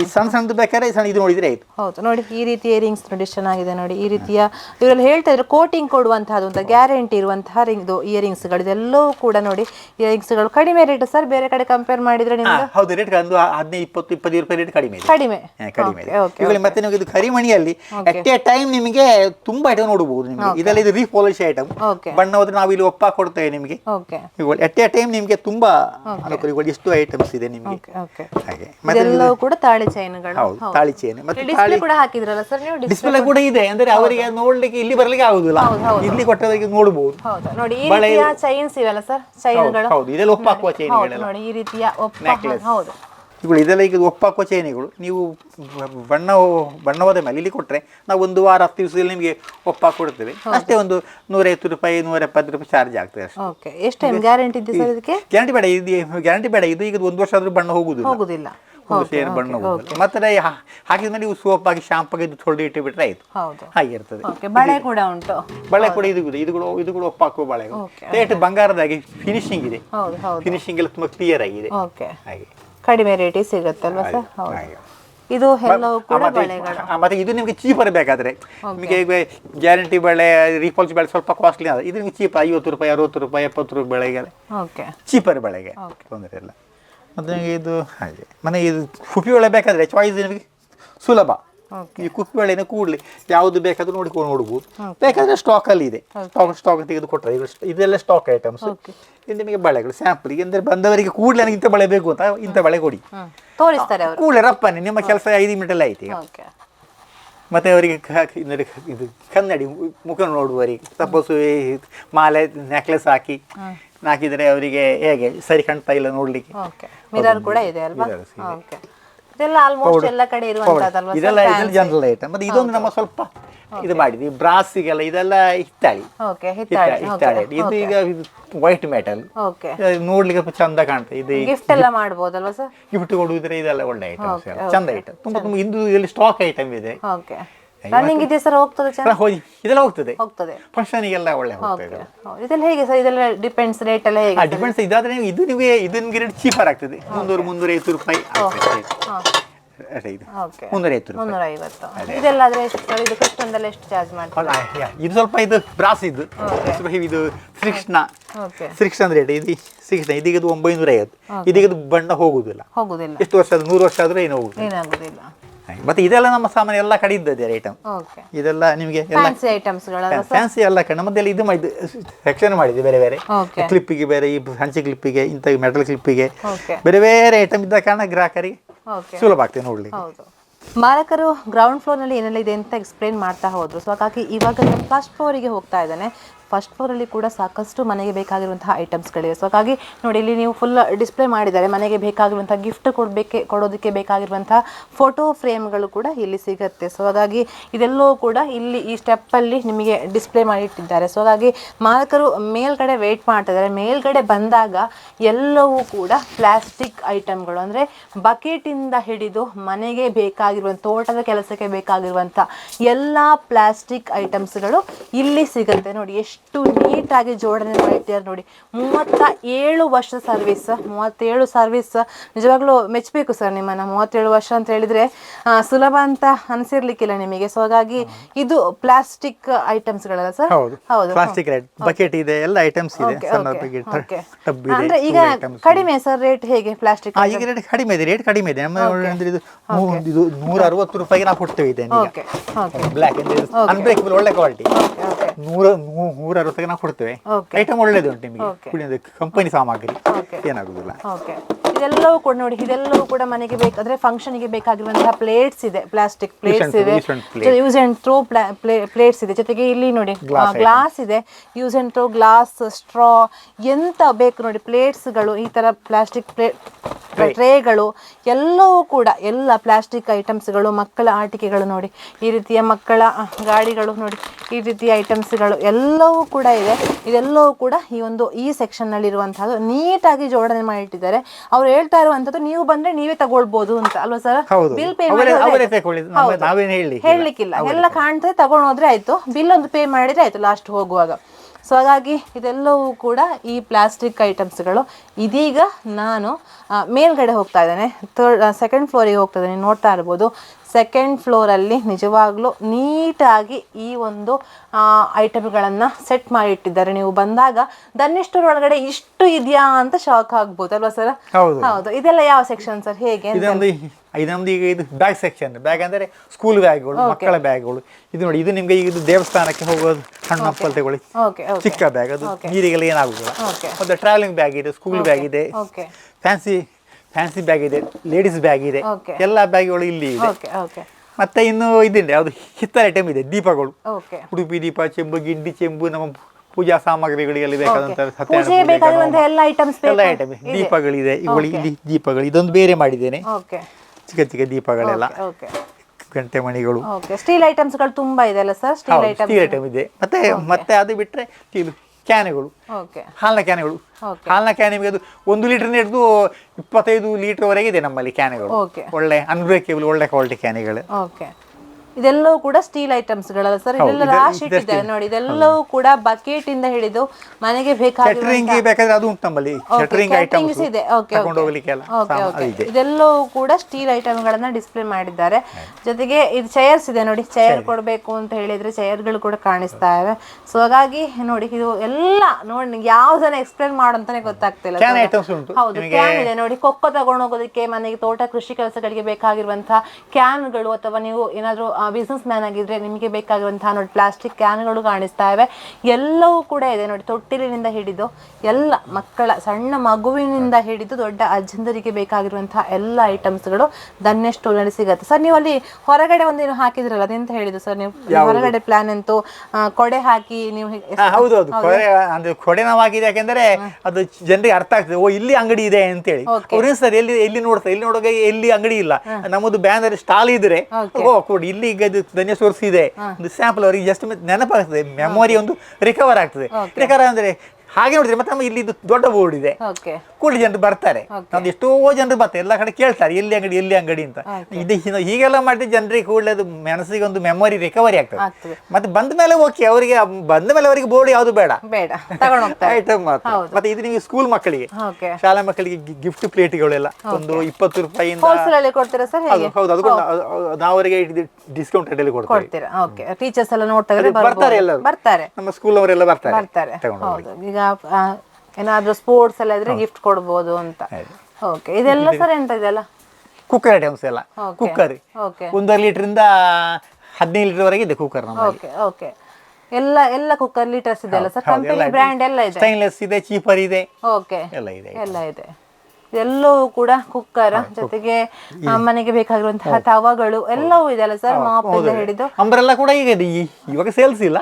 ಈ ಸಣ್ಣ ಸಣ್ಣದು ಬೇಕಾದ್ರೆ ಸಣ್ಣ ಇದು ನೋಡಿದ್ರೆ ಆಯ್ತು. ಹೌದು ನೋಡಿ ಈ ರೀತಿ ಇಯರಿಂಗ್ಸ್ ನೋಡಿ ಚೆನ್ನಾಗಿದೆ ನೋಡಿ ಈ ರೀತಿಯ ಇವರಲ್ಲಿ ಹೇಳ್ತಾ ಇದ್ರು ಕೋಟಿಂಗ್ ಕೊಡುವಂತಹದ್ದು ಅಂತ ಗ್ಯಾರಂಟಿ ಇರುವಂತಹ ರಿಂಗ್ ಇಯರಿಂಗ್ಸ್ಗಳು ಇದೆಲ್ಲವೂ ಕೂಡ ನೋಡಿ ಇಯರಿಂಗ್ಸ್ಗಳು ಕಡಿಮೆ ರೇಟ್ ಸರ್ ಬೇರೆ ಕಡೆ ಕಂಪೇರ್ ಮಾಡಿದ್ರೆ ಹಾ, ನಿಮ್ಗೆ ಹೌದು ರೇಟ್ ಒಂದು ಹದಿನೈದು ಇಪ್ಪತ್ತು ಇಪ್ಪತ್ತೈದು ರೂಪಾಯಿ ರೇಟ್ ಕಡಿಮೆ ಇದೆ. ಕಡಿಮೆ. ಹಾ, ಕಡಿಮೆ ಇದೆ. ಓಕೆ ಇವಾಗ ಮತ್ತೆ ನಿಮಗೆ ಇದು ಕರಿಮಣಿಯಲ್ಲಿ ಅಟ್ ಎ ಟೈಮ್ ನಿಮಗೆ ತುಂಬಾ ಐಟಮ್ ನೋಡಬಹುದು ನಿಮಗೆ. ಇದರಲ್ಲಿ ಇದು ರೀಪಾಲಿಶ್ ಐಟಮ್ ಓಕೆ ಬಣ್ಣ ಹೋದ್ರೆ ನಾವು ಇಲ್ಲಿ ಒಪ್ಪ ಕೊಡ್ತೇವೆ ನಿಮಗೆ. ಓಕೆ ಅಟ್ ಎ ಟೈಮ್ ನಿಮಗೆ ತುಂಬಾ ಅನುಕೂಲ. ಇವಾಗ ಎಷ್ಟು ಐಟಮ್ಸ್ ಇದೆ ನಿಮಗೆ. ಓಕೆ ಓಕೆ ಹಾಗೆ. ಮತ್ತೆ ಇದೆಲ್ಲವೂ ಕೂಡ ತಾಳಿ ಚೈನ್ಗಳು ಹೌದು ತಾಳಿ ಚೇನ್ ಮತ್ತೆ ಡಿಸ್ಪ್ಲೇ ಕೂಡ ಹಾಕಿದ್ರಲ್ಲ ಸರ್ ನೀವು ಡಿಸ್ಪ್ಲೇ ಕೂಡ ಇದೆ. ಅಂದ್ರೆ ಅವರಿಗೆ ನೋಡ್ಲಿಕ್ಕೆ ಇಲ್ಲಿ ಬರ್ಲಿಕ್ಕೆ ಆಗುದಿಲ್ಲ. ಇಲ್ಲಿ ಕೊಟ್ಟೋದಕ್ಕೆ ನೋಡಬಹುದು ಹೌದು. ನೋಡಿ ಈ ರೀತಿಯ ಚೈನ್ಸ್ ಇವೆಲ್ಲ ಸರ್ ಚೈನ್ಗಳು ಹೌದು ಇದೆಲ್ಲ ಒಪ್ಪಾಕುವ ಚೈನ್ಗಳೆಲ್ಲ ನೋಡಿ ಈ ರೀತಿಯ ಒಪ್ಪ ಹೌದು. ಇವುಗಳು ಇದೆಲ್ಲ ಈಗ ಒಪ್ಪಾಕುವ ಚೈನಿಗಳು ನೀವು ಬಣ್ಣ ಬಣ್ಣ ಹೋದ ಮೇಲೆ ಇಲ್ಲಿ ಕೊಟ್ಟರೆ ನಾವು ಒಂದು ವಾರ ಹತ್ತು ದಿವಸದಲ್ಲಿ ನಿಮಗೆ ಒಪ್ಪಾಕಿ ಕೊಡ್ತೇವೆ. ಅಷ್ಟೇ ಒಂದು ನೂರೈವತ್ತು ರೂಪಾಯಿ ನೂರ ಎಪ್ಪತ್ತು ರೂಪಾಯಿ ಚಾರ್ಜ್ ಆಗ್ತದೆ ಅಷ್ಟೇ. ಗ್ಯಾರಂಟಿ ಬೇಡ. ಇದು ಗ್ಯಾರಂಟಿ ಬೇಡ. ಇದು ಈಗ ಒಂದು ವರ್ಷ ಆದರೂ ಬಣ್ಣ ಹೋಗುದಿಲ್ಲ. ಒಂದು ಬಣ್ಣ ಮತ್ತೆ ಹಾಕಿದ ಮೇಲೆ ನೀವು ಸೋಪ್ ಆಗಿ ಶಾಂಪ್ ಆಗಿ ಇದು ತೊಳೆದು ಇಟ್ಟು ಬಿಟ್ರೆ ಆಯ್ತು ಹೌದು. ಹಾಗೆ ಇರ್ತದೆ. ಓಕೆ ಬಳೆ ಕೂಡ ಉಂಟು. ಬಳೆ ಕೂಡ ಇದು ಇದು ಕೂಡ ಇದು ಕೂಡ ಒಪ್ಪಾಕುವ ಬಳೆ. ರೇಟ್ ಬಂಗಾರದಾಗಿ ಫಿನಿಶಿಂಗ್ ಇದೆ. ಫಿನಿಶಿಂಗ್ ಎಲ್ಲ ತುಂಬಾ ಕ್ಲಿಯರ್ ಆಗಿದೆ. ಹಾಗೆ. ಕಡಿಮೆ ರೇಟಿಗೆ ಸಿಗುತ್ತಲ್ವಾ ಸರ್? ಹೌದು. ಇದು ಮತ್ತೆ- ಇದು ನಿಮಗೆ ಚೀಪರ್ ಬೇಕಾದ್ರೆ. ನಿಮಗೆ ಗ್ಯಾರಂಟಿ ಬಳೆ ರೀಫಾಲ್ಸ್ ಬೆಳೆ ಸ್ವಲ್ಪ ಕಾಸ್ಟ್ಲಿ ಅದ ಇದು ನಿಮಗೆ ಚೀಪ್ ಐವತ್ತು ರೂಪಾಯಿ ಅರವತ್ತು ರೂಪಾಯಿ ಎಪ್ಪತ್ತು ರೂಪಾಯಿ ಬೆಳೆಗೆ. ಚೀಪರ್ ಬೆಳೆಗೆ. ತೊಂದರೆ ಇಲ್ಲ. ಮತ್ತು ಇದು ಹಾಗೆ. ಮನೆ ಇದು ಕುಪ್ಪಿ ಬೆಳೆ ಬೇಕಾದ್ರೆ ಚಾಯ್ಸ್ ನಿಮಗೆ ಸುಲಭ. ಈ ಕುಪ್ಪಿ ಬೆಳೆನ ಕೂಡಲಿ. ಯಾವುದು ಬೇಕಾದ್ರೂ ನೋಡಿಕೊಂಡು ನೋಡ್ಬೋದು. ಬೇಕಾದ್ರೆ ಸ್ಟಾಕ್ ಅಲ್ಲಿ ಇದೆ. ಸ್ಟಾಕ್ ಸ್ಟಾಕ್ ತೆಗೆದು ಕೊಟ್ಟರೆ ಇದು ಇದೆಲ್ಲ ಸ್ಟಾಕ್ ಐಟಮ್ಸ್. ಇದು ನಿಮಗೆ ಬಳೆಗಳು ಸ್ಯಾಂಪಲ್ ಈಗ ಅಂದರೆ ಬಂದವರಿಗೆ ಕೂಡಲೇ ನನಗೆ ಇಂಥ ಬಳೆ ಬೇಕು ಅಂತ ಇಂಥ ಬಳೆ ಕೊಡಿ. ಕೂಡಲೇ ರಪ್ಪನೆ. ನಿಮ್ಮ ಕೆಲಸ ಐದು ಮಿನಿಟಲ್ಲಿ ಆಯ್ತು ಈಗ. ಮತ್ತೆ ಅವರಿಗೆ ಇದು ಕನ್ನಡಿ ಮುಖ ನೋಡುವವರಿಗೆ. ಸಪೋಸ್ ಮಾಲೆ ನೆಕ್ಲೆಸ್ ಹಾಕಿ. ಹಾಕಿದರೆ ಅವರಿಗೆ ಹೇಗೆ ಸರಿ ಕಾಣ್ತಾ ಇಲ್ಲ ನೋಡ್ಲಿಕ್ಕೆ? ಓಕೆ ಮಿರರ್ ಕೂಡ ಇದೆ ಅಲ್ವಾ? Mirrors ಇದೆ. ಓಕೆ ಇದೆಲ್ಲ ಆಲ್ಮೋಸ್ಟ್ ಎಲ್ಲ ಕಡೆ ಇರುವಂತದ್ದಲ್ವಾ ಇದೆಲ್ಲ ಇದೆಲ್ಲ ಜನರಲ್ ಐಟಮ್ ಮತ್ತೆ ಇದೊಂದು ನಮ್ಮ ಸ್ವಲ್ಪ ಇದು ಮಾಡಿದ್ವಿ. ಬ್ರಾಸಿಗೆಲ್ಲ ಇದೆಲ್ಲ ಹಿತ್ತಾಳಿ. ಓಕೆ ಹಿತ್ತಾಳಿ. ಹಿತ್ತಾಳೆ ಹಿತ್ತಾಳಿ. ಇದು ಈಗ ವೈಟ್ ಮೆಟಲ್ ಓಕೆ ನೋಡ್ಲಿಕ್ಕೆ ಸ್ವಲ್ಪ ಚಂದ ಕಾಣ್ತದೆ ಇದು. ಗಿಫ್ಟ್ ಎಲ್ಲ ಮಾಡ್ಬೋದಲ್ವಾ ಸರ್ ಗಿಫ್ಟ್ ಕೊಡುವುದ್ರೆ ಇದೆಲ್ಲ ಒಳ್ಳೆ ಐಟಮ್ Okay, ಚಂದ ಐಟಮ್ ತುಂಬಾ ತುಂಬಾ ಇಂದು ಇಲ್ಲಿ ಸ್ಟಾಕ್ ಐಟಮ್ ಇದೆ. ಓಕೆ ರನ್ನಿಂಗ್ ಇದೆ ಸರ್? ಹೋಗ್ತದೆ ಹೋಗಿ. ಇದೆಲ್ಲ ಹೋಗ್ತದೆ. ಹೋಗ್ತದೆ. ಫಂಕ್ಷನಿಗೆಲ್ಲ ಒಳ್ಳೆ ಹೋಗ್ತದೆ ಇದೆಲ್ಲ ಹೇಗೆ ಸರ್? ಇದೆಲ್ಲ ಡಿಪೆಂಡ್ಸ್ ರೇಟ್ ಎಲ್ಲ ಹೇಗೆ ಡಿಪೆಂಡ್ಸ್ ಇದಾದ್ರೆ ನೀವು ಇದು ನಿಮಗೆ ಇದು ನಿಮಗೆ ರೇಟ್ ಚೀಪರ್ ಆಗ್ತದೆ. ಮುನ್ನೂರು ಮುನ್ನೂರ ಐವತ್ತು ರೂಪಾಯಿ ಮುನ್ನೂರ ಐವತ್ತು ಮುನ್ನೂರ ಐವತ್ತು. ಇದೆಲ್ಲ ಆದ್ರೆ ಇದು ಕೃಷ್ಣಂದೆಲ್ಲ ಎಷ್ಟು ಚಾರ್ಜ್ ಮಾಡ್ತಾರೆ? ಇದು ಸ್ವಲ್ಪ ಇದು ಬ್ರಾಸ್ ಇದು. ಸ್ವಲ್ಪ ಇದು ಶ್ರೀಕೃಷ್ಣ ಶ್ರೀಕೃಷ್ಣ ರೇಟ್ ಇದು ಶ್ರೀಕೃಷ್ಣ ಇದೀಗ ಇದು ಒಂಬೈನೂರ ಐವತ್ತು. ಇದೀಗ ಇದು ಬಣ್ಣ ಹೋಗುದಿಲ್ಲ. ಹೋಗುದಿಲ್ಲ. ಎಷ್ಟು ವರ್ಷ ಆದ್ರೂ ನೂರು ವರ್ಷ ಆದ್ರೆ ಏನು ಹೋಗುದಿಲ್ಲ. ಹಾಗೆ. ಮತ್ತೆ ಇದೆಲ್ಲ ನಮ್ಮ ಸಾಮಾನ್ಯ ಎಲ್ಲ ಕಡೆ ಇದ್ದದ್ದು ಐಟಮ್ ಇದೆಲ್ಲ ನಿಮಗೆ ಎಲ್ಲ ಫ್ಯಾನ್ಸಿ ಐಟಮ್ಸ್ಗಳಲ್ಲ ಸರ್ ಫ್ಯಾನ್ಸಿ ಎಲ್ಲ ಕಡೆ. ನಮ್ಮದೆಲ್ಲ ಇದು ಮಾಡಿದ್ದು ಸೆಕ್ಷನ್ ಮಾಡಿದ್ವಿ ಬೇರೆ ಬೇರೆ. ಕ್ಲಿಪ್ಪಿಗೆ ಬೇರೆ ಈ ಫ್ಯಾನ್ಸಿ ಕ್ಲಿಪ್ಪಿಗೆ ಇಂಥ ಮೆಟಲ್ ಕ್ಲಿಪ್ಪಿಗೆ ಓಕೆ ಬೇರೆ ಬೇರೆ ಐಟಮ್ ಇದ್ದ ಕಾರಣ ಗ್ರಾಹಕರಿಗೆ ಓಕೆ ಸುಲಭ ಆಗ್ತದೆ ನೋಡ್ಲಿಕ್ಕೆ. ಹೌದು. ಮಾಲಕರು ಗ್ರೌಂಡ್ ಫ್ಲೋರ್ನಲ್ಲಿ ಏನೆಲ್ಲ ಇದೆ ಅಂತ ಎಕ್ಸ್ಪ್ಲೇನ್ ಮಾಡ್ತಾ ಹೋದ್ರು. ಸೊ ಹಾಗಾಗಿ ಇವಾಗ ನಾನು ಫಸ್ಟ್ ಫ್ಲೋರಿಗೆ ಹೋಗ್ತಾ ಇದ್ದಾನೆ. ಫಸ್ಟ್ ಫ್ಲೋರಲ್ಲಿ ಕೂಡ ಸಾಕಷ್ಟು ಮನೆಗೆ ಬೇಕಾಗಿರುವಂತಹ ಐಟಮ್ಸ್ಗಳಿವೆ ಸೊ ಹಾಗಾಗಿ ನೋಡಿ, ಇಲ್ಲಿ ನೀವು ಫುಲ್ ಡಿಸ್ಪ್ಲೇ ಮಾಡಿದ್ದಾರೆ ಮನೆಗೆ ಬೇಕಾಗಿರುವಂಥ ಗಿಫ್ಟ್ ಕೊಡಬೇಕೆ, ಕೊಡೋದಕ್ಕೆ ಬೇಕಾಗಿರುವಂಥ ಫೋಟೋ ಫ್ರೇಮ್ಗಳು ಕೂಡ ಇಲ್ಲಿ ಸಿಗುತ್ತೆ. ಸೊ ಹಾಗಾಗಿ ಇದೆಲ್ಲವೂ ಕೂಡ ಇಲ್ಲಿ ಈ ಸ್ಟೆಪ್ಪಲ್ಲಿ ನಿಮಗೆ ಡಿಸ್ಪ್ಲೇ ಮಾಡಿಟ್ಟಿದ್ದಾರೆ. ಸೊ ಹಾಗಾಗಿ ಮಾಲಕರು ಮೇಲ್ಗಡೆ ವೆಯ್ಟ್ ಮಾಡ್ತಾ ಇದ್ದಾರೆ ಮೇಲ್ಗಡೆ ಬಂದಾಗ ಎಲ್ಲವೂ ಕೂಡ ಪ್ಲಾಸ್ಟಿಕ್ ಐಟಮ್ಗಳು ಅಂದರೆ ಬಕೆಟಿಂದ ಹಿಡಿದು ಮನೆಗೆ ಬೇಕಾಗಿರುವಂಥ ತೋಟದ ಕೆಲಸಕ್ಕೆ ಬೇಕಾಗಿರುವಂಥ ಎಲ್ಲ ಪ್ಲಾಸ್ಟಿಕ್ ಐಟಮ್ಸ್ಗಳು ಇಲ್ಲಿ ಸಿಗುತ್ತೆ. ನೋಡಿ, ಎಷ್ಟು ನೀಟಾಗಿ ಜೋಡಣೆ ಮಾಡಿದ್ದಾರೆ ನೋಡಿ. ಮೂವತ್ತ ಏಳು ವರ್ಷ ಸರ್ವಿಸ್ ಮೂವತ್ತೇಳು ಸರ್ವಿಸ್ ನಿಜವಾಗ್ಲೂ ಮೆಚ್ಚಬೇಕು ಸರ್ ನಿಮ್ಮನ್ನ. ಮೂವತ್ತೇಳು ವರ್ಷ ಅಂತ ಹೇಳಿದ್ರೆ ಸುಲಭ ಅಂತ ಅನ್ಸಿರ್ಲಿಕ್ಕಿಲ್ಲ ನಿಮಗೆ. ಸೊ ಹಾಗಾಗಿ ಇದು ಪ್ಲಾಸ್ಟಿಕ್ ಐಟಮ್ಸ್ಗಳಲ್ಲ ಸರ್ ಹೌದು. ಹೌದು. ಪ್ಲಾಸ್ಟಿಕ್ ರೇಟ್ ಬಕೆಟ್ ಇದೆ ಎಲ್ಲ ಐಟಮ್ಸ್ ಇದೆ. ಅಂದ್ರೆ ಈಗ ಕಡಿಮೆ ಸರ್ ರೇಟ್ ಹೇಗೆ ಪ್ಲಾಸ್ಟಿಕ್ ಈಗ ರೇಟ್ ಕಡಿಮೆ ಇದೆ ರೇಟ್ ಕಡಿಮೆ ಇದೆ. ನಮ್ಮ ಇದು ನೂರ ಅರವತ್ತು ರೂಪಾಯಿಗೆ ನಾವು ಕೊಡ್ತೇವೆ ಇದೆ ಬ್ಲ್ಯಾಕ್ ಅಂದ್ರೆ ಅನ್ಬ್ರೇಕಬಲ್ ಒಳ್ಳೆ ಕ್ವಾಲಿಟಿ ನೂರ ನೂರ ಅರವತ್ತಕ್ಕೆ ನಾವು ಕೊಡ್ತೇವೆ. ಐಟಮ್ ಒಳ್ಳೇದು ಉಂಟು ನಿಮಗೆ. ಕುಡಿಯೋದು ಕಂಪನಿ ಸಾಮಗ್ರಿ. ಏನಾಗುದಿಲ್ಲ ಓಕೆ ಇದೆಲ್ಲವೂ ಕೂಡ ನೋಡಿ ಇದೆಲ್ಲವೂ ಕೂಡ ಮನೆಗೆ ಬೇಕಾದ್ರೆ ಫಂಕ್ಷನ್ಗೆ ಬೇಕಾಗಿರುವಂತಹ ಪ್ಲೇಟ್ಸ್ ಇದೆ. ಪ್ಲಾಸ್ಟಿಕ್ ಪ್ಲೇಟ್ಸ್ ಇದೆ. ಯೂಸ್ ಅಂಡ್ ಥ್ರೋ ಪ್ಲೇಟ್ಸ್ ಇದೆ. ಜೊತೆಗೆ ಇಲ್ಲಿ ನೋಡಿ ಗ್ಲಾಸ್ ಇದೆ. Use and throw glass straw ಎಂತ ಬೇಕು ನೋಡಿ ಪ್ಲೇಟ್ಸ್ಗಳು ಈ ತರ ಪ್ಲಾಸ್ಟಿಕ್ ಪ್ಲೇಟ್ ಟ್ರೇಗಳು ಎಲ್ಲವೂ ಕೂಡ ಎಲ್ಲ ಪ್ಲಾಸ್ಟಿಕ್ ಐಟಮ್ಸ್ಗಳು ಮಕ್ಕಳ ಆಟಿಕೆಗಳು ನೋಡಿ ಈ ರೀತಿಯ ಮಕ್ಕಳ ಗಾಡಿಗಳು ನೋಡಿ ಈ ರೀತಿಯ ಐಟಮ್ಸ್ಗಳು ಎಲ್ಲವೂ ಕೂಡ ಇದೆ. ಇದೆಲ್ಲವೂ ಕೂಡ ಈ ಒಂದು ಈ ಸೆಕ್ಷನ್ನಲ್ಲಿರುವಂಥದ್ದು ನೀಟಾಗಿ ಜೋಡಣೆ ಮಾಡಿಟ್ಟಿದ್ದಾರೆ. ಅವ್ರು ಹೇಳ್ತಾ ಇರುವಂತದ್ದು ನೀವು ಬಂದ್ರೆ ನೀವೇ ತಗೊಳ್ಬಹುದು ಅಂತ ಅಲ್ವಾ ಸರ್ ಹೌದು. ಬಿಲ್ ಪೇ ಅವರೇ- ಅವರೇ ತಗೊಳ್ಳಿ. ನಮ್ಮ- ನಾವೇನು ಹೇಳಲಿಕ್ಕಿಲ್ಲ. ಹೇಳಲಿಕ್ಕಿಲ್ಲ. ಎಲ್ಲ ಕಾಣ್ತದೆ ತಗೊಂಡ್ ಹೋದ್ರೆ ಆಯ್ತು. ಬಿಲ್ ಒಂದು ಪೇ ಮಾಡಿದ್ರೆ ಆಯ್ತು ಲಾಸ್ಟ್ ಹೋಗುವಾಗ. ಸೊ ಹಾಗಾಗಿ ಇದೆಲ್ಲವೂ ಕೂಡ ಈ ಪ್ಲಾಸ್ಟಿಕ್ ಐಟಮ್ಸ್ಗಳು ಇದೀಗ ನಾನು ಆ, ಮೇಲ್ಗಡೆ ಹೋಗ್ತಾ ಇದ್ದೇನೆ. ಥರ್ಡ್ ಸೆಕೆಂಡ್ ಫ್ಲೋರಿಗೆ ಹೋಗ್ತಾ ಇದ್ದೇನೆ. ನೋಡ್ತಾ ಇರ್ಬೋದು. ಸೆಕೆಂಡ್ ಫ್ಲೋರಲ್ಲಿ ನಿಜವಾಗ್ಲೂ ನೀಟಾಗಿ ಈ ಒಂದು ಐಟಮ್ಗಳನ್ನು ಸೆಟ್ ಮಾಡಿ ಇಟ್ಟಿದ್ದಾರೆ ನೀವು ಬಂದಾಗ ಧನ್ಯಷ್ಟೂರ್ ಒಳಗಡೆ ಇಷ್ಟು ಇದೆಯಾ ಅಂತ ಶಾಕ್ ಆಗ್ಬೋದು ಅಲ್ವಾ ಸರ್ ಹೌದು. ಹೌದು. ಇದೆಲ್ಲ ಯಾವ ಸೆಕ್ಷನ್ ಸರ್ ಹೇಗೆ? ಇದೊಂದು ಈಗ ಇದು ಬ್ಯಾಗ್ ಸೆಕ್ಷನ್ ಬ್ಯಾಗ್ ಅಂದರೆ ಸ್ಕೂಲ್ ಬ್ಯಾಗ್ಗಳು ಮಕ್ಕಳ ಬ್ಯಾಗ್ಗಳು ಇದು ನೋಡಿ ಇದು ನಿಮಗೆ ಈಗ ದೇವಸ್ಥಾನಕ್ಕೆ ಹೋಗೋದು ಹಣ್ಣು ಹಪ್ಪಲು ತಗೊಳ್ಳಿ. ಚಿಕ್ಕ ಬ್ಯಾಗ್ ಅದು ನೀರಿಗೆಲ್ಲ ಏನಾಗುದಿಲ್ಲ. ಓಕೆ ಮತ್ತೆ ಟ್ರಾವೆಲಿಂಗ್ ಬ್ಯಾಗ್ ಇದೆ ಸ್ಕೂಲ್ ಬ್ಯಾಗ್ ಇದೆ. ಫ್ಯಾನ್ಸಿ ಫ್ಯಾನ್ಸಿ ಬ್ಯಾಗ್ ಇದೆ ಲೇಡೀಸ್ ಬ್ಯಾಗ್ ಇದೆ. ಎಲ್ಲ ಬ್ಯಾಗ್ಗಳು ಇಲ್ಲಿ ಇದೆ. ಮತ್ತೆ ಇನ್ನು ಇದಿದೆ ಯಾವುದು ಹಿತ್ತಲ ಐಟಮ್ ಇದೆ ದೀಪಗಳು. ಉಡುಪಿ ದೀಪ ಚೆಂಬು ಗಿಂಡಿ ಚೆಂಬು ನಮ್ಮ ಪೂಜಾ ಸಾಮಗ್ರಿಗಳಿಗೆಲ್ಲ ಬೇಕಾದಂತ ಎಲ್ಲ ಐಟಮ್ಸ್ ಎಲ್ಲ ಐಟಮ್ ದೀಪಗಳಿದೆ ಇವುಗಳು ಇಲ್ಲಿ ದೀಪಗಳು. ಇದೊಂದು ಬೇರೆ ಮಾಡಿದ್ದೇನೆ. ಚಿಕ್ಕ ಚಿಕ್ಕ ದೀಪಗಳೆಲ್ಲ. ಗಂಟೆ ಮಣಿಗಳು ಸ್ಟೀಲ್ ಐಟಮ್ಸ್ಗಳು ತುಂಬಾ ಇದೆ ಅಲ್ಲ ಸರ್ ಸ್ಟೀಲ್ ಐಟಮ್ ಇದೆ. ಮತ್ತೆ ಮತ್ತೆ ಅದು ಬಿಟ್ರೆ ಕ್ಯಾನ್ಗಳು. ಹಾಲಿನ ಕ್ಯಾನ್ಗಳು. ಹಾಲಿನ ಕ್ಯಾನ್ ನಿಮಗೆ ಅದು ಒಂದು ಲೀಟರ್ ಹಿಡಿದು ಇಪ್ಪತ್ತೈದು ಲೀಟರ್ ವರೆಗೆ ಇದೆ ನಮ್ಮಲ್ಲಿ ಕ್ಯಾನೆಗಳು. ಒಳ್ಳೆ ಅನ್ಬ್ರೇಕೇಬಲ್ ಒಳ್ಳೆ ಕ್ವಾಲಿಟಿ ಕ್ಯಾನೆಗಳು. ಓಕೆ. ಇದೆಲ್ಲವೂ ಕೂಡ ಸ್ಟೀಲ್ ಐಟಮ್ಸ್ಗಳಲ್ಲ ಸರ್. ಇದೆಲ್ಲ ರಾಶಿ ಇಟ್ಟಿದ್ದಾರೆ ನೋಡಿ ಇದೆಲ್ಲವೂ ಕೂಡ ಬಕೆಟ್ ಇಂದ ಹಿಡಿದು ಮನೆಗೆ ಬೇಕಾಗಿರುವ ಬೇಕಾದ್ರೆ ಅದು ಉಂಟು ನಮ್ಮಲ್ಲಿ. ಶಟರಿಂಗ್ ಐಟಮ್ಸ್ ಇದೆ. ಓಕೆ ಓಕೆ ಇದೆಲ್ಲವೂ ಕೂಡ ಸ್ಟೀಲ್ ಐಟಮ್ಗಳನ್ನ ಡಿಸ್ಪ್ಲೇ ಮಾಡಿದ್ದಾರೆ. ಜೊತೆಗೆ ಇದು ಚೇರ್ಸ್ ಇದೆ ನೋಡಿ. ಚೇರ್ ಕೊಡಬೇಕು ಅಂತ ಹೇಳಿದ್ರೆ ಚೇರ್ಗಳು ಕೂಡ ಕಾಣಿಸ್ತಾ ಇವೆ. ಸೊ ಹಾಗಾಗಿ ನೋಡಿ ಇದು ಎಲ್ಲ ನೋಡಿ ನಿಮ್ಗೆ ಯಾವ್ದನ್ನ ಎಕ್ಸ್ಪ್ಲೇನ್ ಮಾಡಂತಾನೆ ಗೊತ್ತಾಗ್ತಿಲ್ಲ ಹೌದು ಕ್ಯಾನ್ ಇದೆ. ನೋಡಿ ಕೊಕ್ಕೋ ತಗೊಂಡೋಗೋದಕ್ಕೆ ಮನೆಗೆ ತೋಟ ಕೃಷಿ ಕೆಲಸಗಳಿಗೆ ಬೇಕಾಗಿರುವಂತಹ ಕ್ಯಾನ್ಗಳು ಅಥವಾ ನೀವು ಏನಾದರೂ ಬಿಸ್ನೆಸ್ ಮ್ಯಾನ್ ಆಗಿದ್ರೆ ನಿಮಗೆ ಬೇಕಾಗಿರುವಂತಹ ನೋಡಿ ಪ್ಲಾಸ್ಟಿಕ್ ಕ್ಯಾನ್ಗಳು ಕಾಣಿಸ್ತಾ ಇವೆ. ಎಲ್ಲವೂ ಕೂಡ ಇದೆ ನೋಡಿ ತೊಟ್ಟಿಲಿನಿಂದ ಹಿಡಿದು ಎಲ್ಲ ಮಕ್ಕಳ ಸಣ್ಣ ಮಗುವಿನಿಂದ ಹಿಡಿದು ದೊಡ್ಡ ಅಜ್ಜಂದರಿಗೆ ಬೇಕಾಗಿರುವಂತಹ ಎಲ್ಲ ಐಟಮ್ಸ್ಗಳು ಧನ್ಯ ಸ್ಟೋರ್ನಲ್ಲಿ ಸಿಗುತ್ತೆ. ಸರ್ ನೀವು ಅಲ್ಲಿ ಹೊರಗಡೆ ಒಂದೇನು ಹಾಕಿದ್ರಲ್ಲ ಅದೆಂತ ಹೇಳಿದ್ರು ಸರ್ ನೀವು? ಹೊರಗಡೆ ಪ್ಲಾನ್ ಅಂತೂ ಕೊಡೆ ಹಾಕಿ ನೀವು ಹೌದು ಹೌದು. ಕೊಡೆ ಅಂದ್ರೆ ಕೊಡೆ ನಾವಾಗಿದೆ ಯಾಕೆಂದ್ರೆ ಅದು ಜನರಿಗೆ ಅರ್ಥ ಆಗ್ತದೆ. ಓ ಇಲ್ಲಿ ಅಂಗಡಿ ಇದೆ ಅಂತ ಹೇಳಿ ಸರ್ ಎಲ್ಲಿ ಎಲ್ಲಿ ನೋಡ್ತಾರೆ? ಎಲ್ಲಿ ನೋಡುವಾಗ ಎಲ್ಲಿ ಅಂಗಡಿ ಇಲ್ಲ. ನಮ್ಮದು ಬ್ಯಾನರ್ ಸ್ಟಾಲ್ ಇದ್ರೆ ಓ ಕೊಡಿ ಇಲ್ಲಿ ಈಗ ಇದು ಧನ್ಯ ಸೋರ್ಸ್ ಇದೆ ಒಂದು ಸ್ಯಾಂಪಲ್ ಅವರಿಗೆ ಜಸ್ಟ್ ನೆನಪಾಗ್ತದೆ. ಮೆಮೊರಿ ಒಂದು ರಿಕವರ್ ಆಗ್ತದೆ. ರಿಕವರ್ ಅಂದ್ರೆ ಹಾಗೆ ನೋಡಿದ್ರೆ ಮತ್ತೆ ನಮ್ಮ ಇಲ್ಲಿ ಇದು ದೊಡ್ಡ ಬೋರ್ಡ್ ಇದೆ. ಕೂಡಲೇ ಜನರು ಬರ್ತಾರೆ. ನಮ್ದು ಎಷ್ಟೋ ಜನರು ಬರ್ತಾರೆ. ಎಲ್ಲ ಕಡೆ ಕೇಳ್ತಾರೆ ಎಲ್ಲಿ ಅಂಗಡಿ ಎಲ್ಲಿ ಅಂಗಡಿ ಅಂತ. ಇದು ಹೀಗೆಲ್ಲ ಮಾಡಿದ್ರೆ ಜನರಿಗೆ ಕೂಡಲೇ ಅದು ಮನಸ್ಸಿಗೆ ಒಂದು ಮೆಮೊರಿ ರಿಕವರಿ ಆಗ್ತದೆ. ಮತ್ತೆ ಬಂದ ಮೇಲೆ ಓಕೆ ಅವರಿಗೆ ಬಂದ ಮೇಲೆ ಅವರಿಗೆ ಬೋರ್ಡ್ ಯಾವುದು ಬೇಡ. ಬೇಡ. ಐಟಮ್ ಮತ್ತೆ ಇದು ನಿಮಗೆ ಸ್ಕೂಲ್ ಮಕ್ಕಳಿಗೆ. ಶಾಲಾ ಮಕ್ಕಳಿಗೆ ಗಿಫ್ಟ್ ಪ್ಲೇಟ್ಗಳೆಲ್ಲ ಒಂದು ಇಪ್ಪತ್ತು ರೂಪಾಯಿಯಿಂದ ಹೌದು ಅದು ನಾವು ಅವರಿಗೆ ಡಿಸ್ಕೌಂಟ್ ರೇಟಲ್ಲಿ ಕೊಡ್ತೀರಾ? ಓಕೆ ಟೀಚರ್ಸ್ ಎಲ್ಲ ನೋಡ್ತಾರೆ ಬರ್ತಾರೆ. ಎಲ್ಲರೂ. ಬರ್ತಾರೆ. ನಮ್ಮ ಸ್ಕೂಲ್ ಅವರೆಲ್ಲ ಬರ್ತಾರೆ. ಬರ್ತಾರೆ. ಈಗ ಏನಾದ್ರೂ ಸ್ಪೋರ್ಟ್ಸ್ ಎಲ್ಲ ಇದ್ರೆ ಗಿಫ್ಟ್ ಕೊಡ್ಬೋದು ಅಂತ. ಓಕೆ ಇದೆಲ್ಲ ಸರ್ ಎಂತ ಇದೆಲ್ಲ ಕುಕ್ಕರ್ ಐಟಮ್ಸ್ ಎಲ್ಲ. ಕುಕ್ಕರ್ ಒಂದು ಲೀಟ್ರಿಂದ ಹದಿನೈದು ಲೀಟರ್ ವರೆಗೆ ಇದೆ ಕುಕ್ಕರ್ ಓಕೆ ಓಕೆ ಎಲ್ಲ ಎಲ್ಲ ಕುಕ್ಕರ್ ಲೀಟರ್ಸ್ ಇದೆಲ್ಲ ಸರ್ ಕಂಪನಿ ಬ್ರ್ಯಾಂಡ್ ಎಲ್ಲ ಇದೆ. ಸ್ಟೈನ್ಲೆಸ್ ಇದೆ. ಚೀಪರ್ ಇದೆ ಓಕೆ ಎಲ್ಲ ಇದೆ ಎಲ್ಲ ಇದೆ. ಎಲ್ಲವೂ ಕೂಡ ಕುಕ್ಕರ್ ಜೊತೆಗೆ ಮನೆಗೆ ಬೇಕಾಗಿರುವಂತಹ ತವಗಳು ಎಲ್ಲವೂ ಇದೆ ಅಲ್ಲ ಸರ್ ಮಾಪ್ ಇಂದ ಹಿಡಿದು. ಅಂಬ್ರೆಲ್ಲ ಕೂಡ ಈಗ ಇದೆ. ಇವಾಗ ಸೇಲ್ಸ್ ಇಲ್ಲ.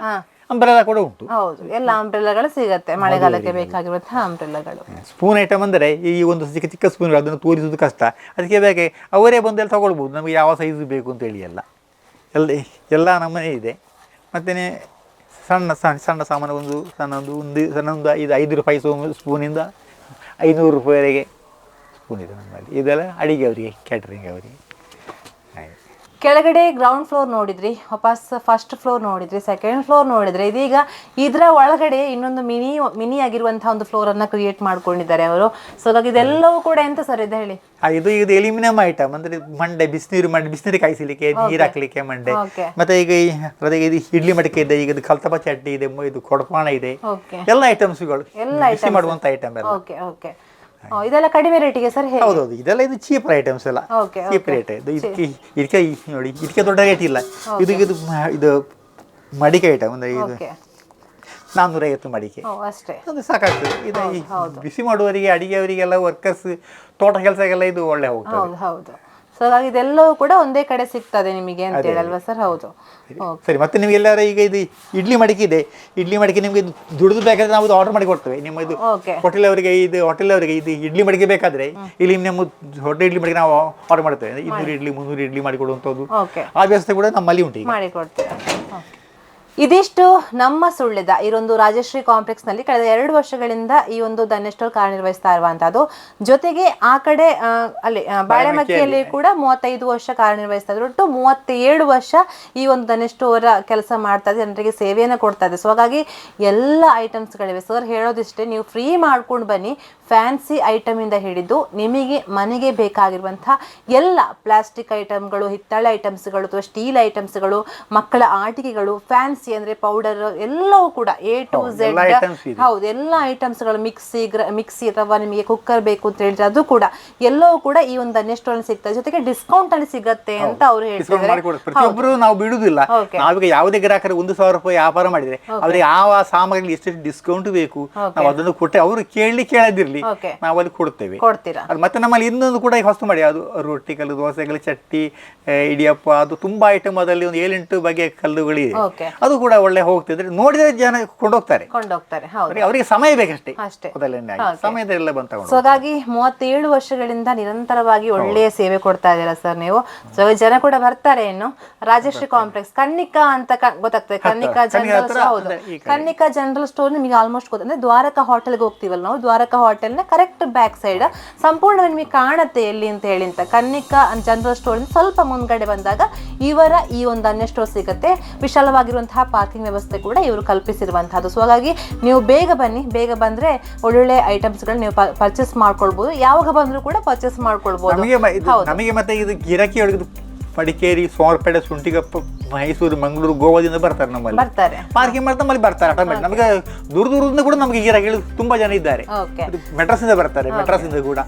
ಅಂಬ್ರೆಲ್ಲ ಕೂಡ ಉಂಟು. ಹೌದು ಎಲ್ಲ ಅಂಬ್ರೆಲಾಗಳು ಸಿಗುತ್ತೆ ಮಳೆಗಾಲಕ್ಕೆ ಬೇಕಾಗಿರುವಂತಹ ಅಂಬ್ರೆಲಾಗಳು ಸ್ಪೂನ್ ಐಟಮ್ ಅಂದರೆ ಈ ಒಂದು ಚಿಕ್ಕ ಚಿಕ್ಕ ಸ್ಪೂನ್ ಅದನ್ನು ತೋರಿಸೋದು ಕಷ್ಟ. ಅದಕ್ಕೆ ಬೇಕೆ ಅವರೇ ಬಂದು ಎಲ್ಲ ತಗೊಳ್ಬೋದು ನಮಗೆ ಯಾವ ಸೈಜ್ ಬೇಕು ಅಂತೇಳಿ ಎಲ್ಲ. ಎಲ್ಲ ಎಲ್ಲ ನಮ್ಮನೆ ಇದೆ. ಮತ್ತೇ ಸಣ್ಣ ಸಣ್ಣ ಸಣ್ಣ ಸಾಮಾನು ಒಂದು ಸಣ್ಣ ಒಂದು ಒಂದು ಸಣ್ಣ ಒಂದು ಐದು ಐದು ರೂಪಾಯಿ ಸ್ಪೂನಿಂದ ಐನೂರು ರೂಪಾಯಿವರೆಗೆ ಸ್ಪೂನ್ ಇದೆ ನಮ್ಮಲ್ಲಿ. ಇದೆಲ್ಲ ಅಡಿಗೆ ಅವರಿಗೆ ಕ್ಯಾಟ್ರಿಂಗ್ ಅವರಿಗೆ. ಕೆಳಗಡೆ ಗ್ರೌಂಡ್ ಫ್ಲೋರ್ ನೋಡಿದ್ರಿ ವಾಪಸ್ ಫಸ್ಟ್ ಫ್ಲೋರ್ ನೋಡಿದ್ರಿ ಸೆಕೆಂಡ್ ಫ್ಲೋರ್ ನೋಡಿದ್ರಿ ಇದೀಗ ಇದರ ಒಳಗಡೆ ಇನ್ನೊಂದು ಮಿನಿ ಮಿನಿ ಆಗಿರುವಂತಹ ಒಂದು ಫ್ಲೋರ್ ಅನ್ನ ಕ್ರಿಯೇಟ್ ಮಾಡ್ಕೊಂಡಿದ್ದಾರೆ ಅವರು. ಸೊ ಹಾಗಾಗಿ ಇದೆಲ್ಲವೂ ಕೂಡ ಎಂತ ಸರ್ ಇದೆ ಹೇಳಿ? ಇದು ಇದು ಎಲ್ಯೂಮಿನಿಯಂ ಐಟಮ್ ಅಂದ್ರೆ ಮಂಡೆ ಬಿಸಿನೀರು ಮಂಡೆ ಬಿಸಿನೀರು ಕಾಯಿಸಲಿಕ್ಕೆ ನೀರು ಹಾಕ್ಲಿಕ್ಕೆ ಮಂಡೆ. ಮತ್ತೆ ಈಗ ಇದು ಇಡ್ಲಿ ಮಡಿಕೆ ಇದೆ ಈಗ ಕಲ್ತಪ ಚಟ್ನಿ ಇದೆ ಇದು ಕೊಡಪಾಣ ಇದೆ. ಎಲ್ಲ ಐಟಮ್ಸ್ಗಳು ಎಲ್ಲ ಐಟಮ್ ಮಾಡುವಂತ ಐಟಮ್ ಓಕೆ ಓಕೆ ಇದೆಲ್ಲ ಕಡಿಮೆ ರೇಟಿಗೆ ಸರ್ ಹೌದು ಹೌದೌದು ಇದೆಲ್ಲ ಇದು ಚೀಪ್ ಐಟಮ್ಸ್ ಎಲ್ಲ. ಚೀಪ್ ರೇಟ್ ಇದು ಇದಕ್ಕೆ ಇದಕ್ಕೆ ನೋಡಿ ಇದಕ್ಕೆ ದೊಡ್ಡ ರೇಟ್ ಇಲ್ಲ. ಇದು ಇದು ಇದು ಮಡಿಕೆ ಐಟಮ್ ಅಂದ್ರೆ ಇದು ನಾನ್ನೂರೈವತ್ತು ಮಡಿಕೆ. ಅಷ್ಟೇ. ಅದು ಸಾಕಾಗ್ತದೆ. ಇದು ಬಿಸಿ ಮಾಡುವವರಿಗೆ ಅಡಿಗೆಯವರಿಗೆಲ್ಲ ವರ್ಕರ್ಸ್ ತೋಟ ಕೆಲಸಕ್ಕೆಲ್ಲ ಇದು ಒಳ್ಳೆ ಹೋಗ್ತದೆ. ಹೌದು. ಸೊ ಹಾಗಾಗಿ ಇದೆಲ್ಲವೂ ಕೂಡ ಒಂದೇ ಕಡೆ ಸಿಗ್ತದೆ ನಿಮಗೆ ಅಂತ ಹೇಳಲ್ವಾ ಸರ್? ಹೌದು. ಸರಿ ಮತ್ತೆ ನಿಮ್ಗೆ ಎಲ್ಲಾರ ಈಗ ಇದು ಇಡ್ಲಿ ಮಡಿಕೆ ಇದೆ. ಇಡ್ಲಿ ಮಡಿಕೆ ನಿಮಗೆ ದುಡಿದು ಬೇಕಾದ್ರೆ ನಾವು ಆರ್ಡರ್ ಮಾಡಿ ಕೊಡ್ತೇವೆ ನಿಮ್ಮ ಇದು ಹೋಟೆಲ್ ಅವರಿಗೆ ಇದು ಹೋಟೆಲ್ ಅವರಿಗೆ ಇದು ಇಡ್ಲಿ ಮಡಿಕೆ ಬೇಕಾದ್ರೆ ಇಲ್ಲಿ ನಿಮ್ಮ ಹೋಟೆಲ್ ಇಡ್ಲಿ ಮಡಿಕೆ ನಾವು ಆರ್ಡರ್ ಮಾಡ್ತೇವೆ. ಇನ್ನೂರು ಇಡ್ಲಿ ಮುನ್ನೂರು ಇಡ್ಲಿ ಮಾಡಿ ಕೊಡುವಂಥದ್ದು ಓಕೆ ಆ ವ್ಯವಸ್ಥೆ ಕೂಡ ನಮ್ಮಲ್ಲಿ ಉಂಟು ಮಾಡಿ ಕೊಡ್ತೀರಾ ಇದಿಷ್ಟು ನಮ್ಮ ಸುಳ್ಳಿದ ಈ ಒಂದು ರಾಜಶ್ರೀ ಕಾಂಪ್ಲೆಕ್ಸ್ನಲ್ಲಿ ಕಳೆದ ಎರಡು ವರ್ಷಗಳಿಂದ ಈ ಒಂದು ಸ್ಟೋರ್ ಕಾರ್ಯನಿರ್ವಹಿಸ್ತಾ ಇರುವಂತಹದ್ದು. ಜೊತೆಗೆ ಆ ಕಡೆ ಅಲ್ಲಿ ಬಾಳೆಮಕ್ಕಿಯಲ್ಲಿ ಕೂಡ ಮೂವತ್ತೈದು ವರ್ಷ ಕಾರ್ಯನಿರ್ವಹಿಸ್ತಾ ಇದ್ರು. ಒಟ್ಟು ಮೂವತ್ತೇಳು ವರ್ಷ ಈ ಒಂದು ಸ್ಟೋರ್ ಕೆಲಸ ಮಾಡ್ತಾ ಇದೆ ಜನರಿಗೆ ಸೇವೆಯನ್ನು ಕೊಡ್ತಾ ಇದೆ ಸೊ ಹಾಗಾಗಿ ಎಲ್ಲ ಐಟಮ್ಸ್ಗಳಿವೆ ಸರ್ ಹೇಳೋದಿಷ್ಟೇ ನೀವು ಫ್ರೀ ಮಾಡ್ಕೊಂಡು ಬನ್ನಿ. ಫ್ಯಾನ್ಸಿ ಐಟಮ್ ಇಂದ ಹಿಡಿದು ನಿಮಗೆ ಮನೆಗೆ ಬೇಕಾಗಿರುವಂತಹ ಎಲ್ಲ ಪ್ಲಾಸ್ಟಿಕ್ ಐಟಮ್ಗಳು ಹಿತ್ತಾಳೆ ಐಟಮ್ಸ್ಗಳು ಅಥವಾ ಸ್ಟೀಲ್ ಐಟಮ್ಸ್ಗಳು ಮಕ್ಕಳ ಆಟಿಕೆಗಳು ಫ್ಯಾನ್ಸಿ ಅಂದ್ರೆ ಪೌಡರ್ ಎಲ್ಲವೂ ಕೂಡ ಎ ಟು ಝೆಡ್. ಹೌದು ಎಲ್ಲ ಐಟಮ್ಸ್ಗಳು ಮಿಕ್ಸಿ ಗ್ರ ಮಿಕ್ಸಿ ಅಥವಾ ನಿಮಗೆ ಕುಕ್ಕರ್ ಬೇಕು ಅಂತ ಹೇಳಿದ್ರೆ ಅದು ಕೂಡ. ಎಲ್ಲವೂ ಕೂಡ ಈ ಒಂದು ಧನ್ಯ ಸ್ಟೋರ್ ಅಲ್ಲಿ ಸಿಗ್ತದೆ. ಜೊತೆಗೆ ಡಿಸ್ಕೌಂಟ್ ಅಲ್ಲಿ ಸಿಗತ್ತೆ ಅಂತ ಅವರು ಹೇಳ್ತಾರೆ ಪ್ರತಿಯೊಬ್ಬರು ನಾವು ಬಿಡುದಿಲ್ಲ. ನಾವೀಗ ಯಾವುದೇ ಗ್ರಾಹಕರು ಒಂದು ಸಾವಿರ ರೂಪಾಯಿ ವ್ಯಾಪಾರ ಮಾಡಿದ್ರೆ ಅವ್ರಿಗೆ ಯಾವ ಸಾಮಗ್ರಿ ಎಷ್ಟು ಡಿಸ್ಕೌಂಟ್ ಬೇಕು ನಾವು ಅದನ್ನು ಕೊಟ್ಟೆ ಅವರು ಕೇಳಲಿ ಕೇಳದಿರ್ಲಿ. ನಾವು ಅಲ್ಲಿ ಕೊಡ್ತೇವೆ. ಕೊಡ್ತೀರಾ? ಅದು ಮತ್ತೆ ನಮ್ಮಲ್ಲಿ ಇನ್ನೊಂದು ಕೂಡ ಈಗ ಹೊಸ್ತು ಮಾಡಿ. ಅದು ರೊಟ್ಟಿ ಕಲ್ಲು ದೋಸೆಗಳು ಕಲ್ಲು ಚಟ್ಟಿ ಇಡಿಯಪ್ಪ ಅದು ತುಂಬಾ ಐಟಮ್ ಅದರಲ್ಲಿ ಒಂದು ಏಳೆಂಟು ಬಗೆಯ ಕಲ್ಲುಗಳಿದೆ. Okay. ಅದು ಕೂಡ ಒಳ್ಳೆ ಹೋಗ್ತಿದ್ರೆ ನೋಡಿದ್ರೆ ಜನ ಕೊಂಡೋಗ್ತಾರೆ. ಕೊಂಡೋಗ್ತಾರೆ ಹೌದು. ಅವರಿಗೆ- ಸಮಯ ಬೇಕಷ್ಟೇ. ಅಷ್ಟೇ. ಸಮಯದಲ್ಲ ಬಂತ ಸೊ ಹಾಗಾಗಿ ಮೂವತ್ತೇಳು ವರ್ಷಗಳಿಂದ ನಿರಂತರವಾಗಿ ಒಳ್ಳೆಯ ಸೇವೆ ಕೊಡ್ತಾ ಇದ್ದೀರಾ ಸರ್ ನೀವು? ಸೊ ಜನ ಕೂಡ ಬರ್ತಾರೆ ಇನ್ನು. ರಾಜಶ್ರೀ ಕಾಂಪ್ಲೆಕ್ಸ್ ಕನ್ನಿಕಾ ಅಂತ ಗೊತ್ತಾಗ್ತದೆ. ಕನ್ನಿಕಾ ಜನರಲ್ ಹೌದು. ಕನ್ನಿಕಾ ಜನರಲ್ ಸ್ಟೋರ್ ನಿಮಗೆ ಆಲ್ಮೋಸ್ಟ್ ಗೊತ್ತಂದ್ರೆ ದ್ವಾರಕ ದ್ವಾರಕಾ ಹೋಟೆಲ್ಗೆ ಹೋಗ್ತೀವಲ್ಲ ನಾವು? ದ್ವಾರಕಾ ನ ಕರೆಕ್ಟ್ ಬ್ಯಾಕ್ ಸೈಡ್ ಸಂಪೂರ್ಣ ನಿಮಗೆ ಕಾಣುತ್ತೆ ಎಲ್ಲಿ ಅಂತ ಹೇಳಿ ಅಂತ. ಕನ್ನಿಕಾ ಜನರಲ್ ಸ್ಟೋರ್ ಸ್ವಲ್ಪ ಮುಂದ್ಗಡೆ ಬಂದಾಗ ಇವರ ಈ ಒಂದು ಅನ್ಯ ಸ್ಟೋರ್ ಸಿಗುತ್ತೆ. ವಿಶಾಲವಾಗಿರುವಂತಹ ಪಾರ್ಕಿಂಗ್ ವ್ಯವಸ್ಥೆ ಕೂಡ ಇವರು ಕಲ್ಪಿಸಿರುವಂತಹದ್ದು. ಸೊ ಹಾಗಾಗಿ ನೀವು ಬೇಗ ಬನ್ನಿ. ಬೇಗ ಬಂದ್ರೆ ಒಳ್ಳೊಳ್ಳೆ ಐಟಮ್ಸ್ಗಳು ನೀವು ಪರ್ಚೇಸ್ ಮಾಡ್ಕೊಳ್ಬಹುದು ಯಾವಾಗ ಬಂದ್ರು ಕೂಡ ಪರ್ಚೇಸ್ ಮಾಡ್ಕೊಳ್ಬಹುದು ನಮಗೆ ಮತ್ತೆ ಇದು ಗಿರಾಕಿ ಒಳಗೆ ಮಡಿಕೇರಿ ಸೋಮರಪೇಟೆ ಸುಂಟಿಗಪ್ಪ ಮೈಸೂರು ಮಂಗಳೂರು ಗೋವಾದಿಂದ ಬರ್ತಾರೆ ನಮ್ಮಲ್ಲಿ. ಬರ್ತಾರೆ. ಪಾರ್ಕಿಂಗ್ ಮಾಡ್ತಾ ನಮ್ಮಲ್ಲಿ ಬರ್ತಾರೆ. ಆಟೋಮೆಟಿಕ್ ನಮಗೆ ದೂರ ದೂರದಿಂದ ಕೂಡ ನಮಗೆ ಗಿರಾಕಿಗಳು ತುಂಬಾ ಜನ ಇದ್ದಾರೆ. ಮೆಟ್ರಾಸ್ ಇದು ಬರ್ತಾರೆ ಮೆಟ್ರಾಸ್ ಇಂದ ಕೂಡ.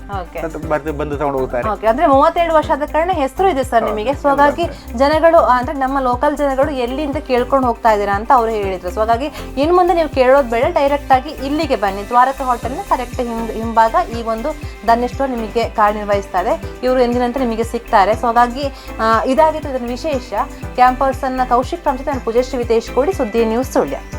ಬಂದು ತಗೊಂಡು ಹೋಗ್ತಾರೆ. ಅಂದ್ರೆ ಮೂವತ್ತೆರಡು ವರ್ಷ ಆದ ಕಾರಣ ಹೆಸರು ಇದೆ ಸರ್ ನಿಮಗೆ. ಸೊ ಹಾಗಾಗಿ ಜನಗಳು ಅಂದ್ರೆ ನಮ್ಮ ಲೋಕಲ್ ಜನಗಳು ಎಲ್ಲಿಂದ ಕೇಳ್ಕೊಂಡು ಹೋಗ್ತಾ ಇದ್ದೀರಾ ಅಂತ ಅವರು ಹೇಳಿದ್ರು. ಸೊ ಹಾಗಾಗಿ ಇನ್ ಮುಂದೆ ನೀವು ಕೇಳೋದು ಬೇಡ. ಡೈರೆಕ್ಟ್ ಆಗಿ ಇಲ್ಲಿಗೆ ಬನ್ನಿ. ದ್ವಾರಕ ಹೋಟೆಲ್ನ ಕರೆಕ್ಟ್ ಹಿಂಭಾಗ ಈ ಒಂದು ಧನ್ಯಸ್ಟೋರ್ ನಿಮಗೆ ಕಾರ್ಯನಿರ್ವಹಿಸ್ತಾರೆ ಇವರು ಎಂದಿನಂತೆ ನಿಮಗೆ ಸಿಗ್ತಾರೆ. ಸೊ ಹಾಗಾಗಿ ಇದಾಗಿತ್ತು ಇದರ ವಿಶೇಷ. ಕ್ಯಾಂಪರ್ಸ್ ಅನ್ನ ಕೌಶಿಕ್ ಪ್ರಾಂಶದ ನಾನು ಪೂಜಶ್ರೀ ವಿತೇಶ್ ಕೋಡಿ ಸುದ್ದಿ ನ್ಯೂಸ್ ಸುಳ್ಯ.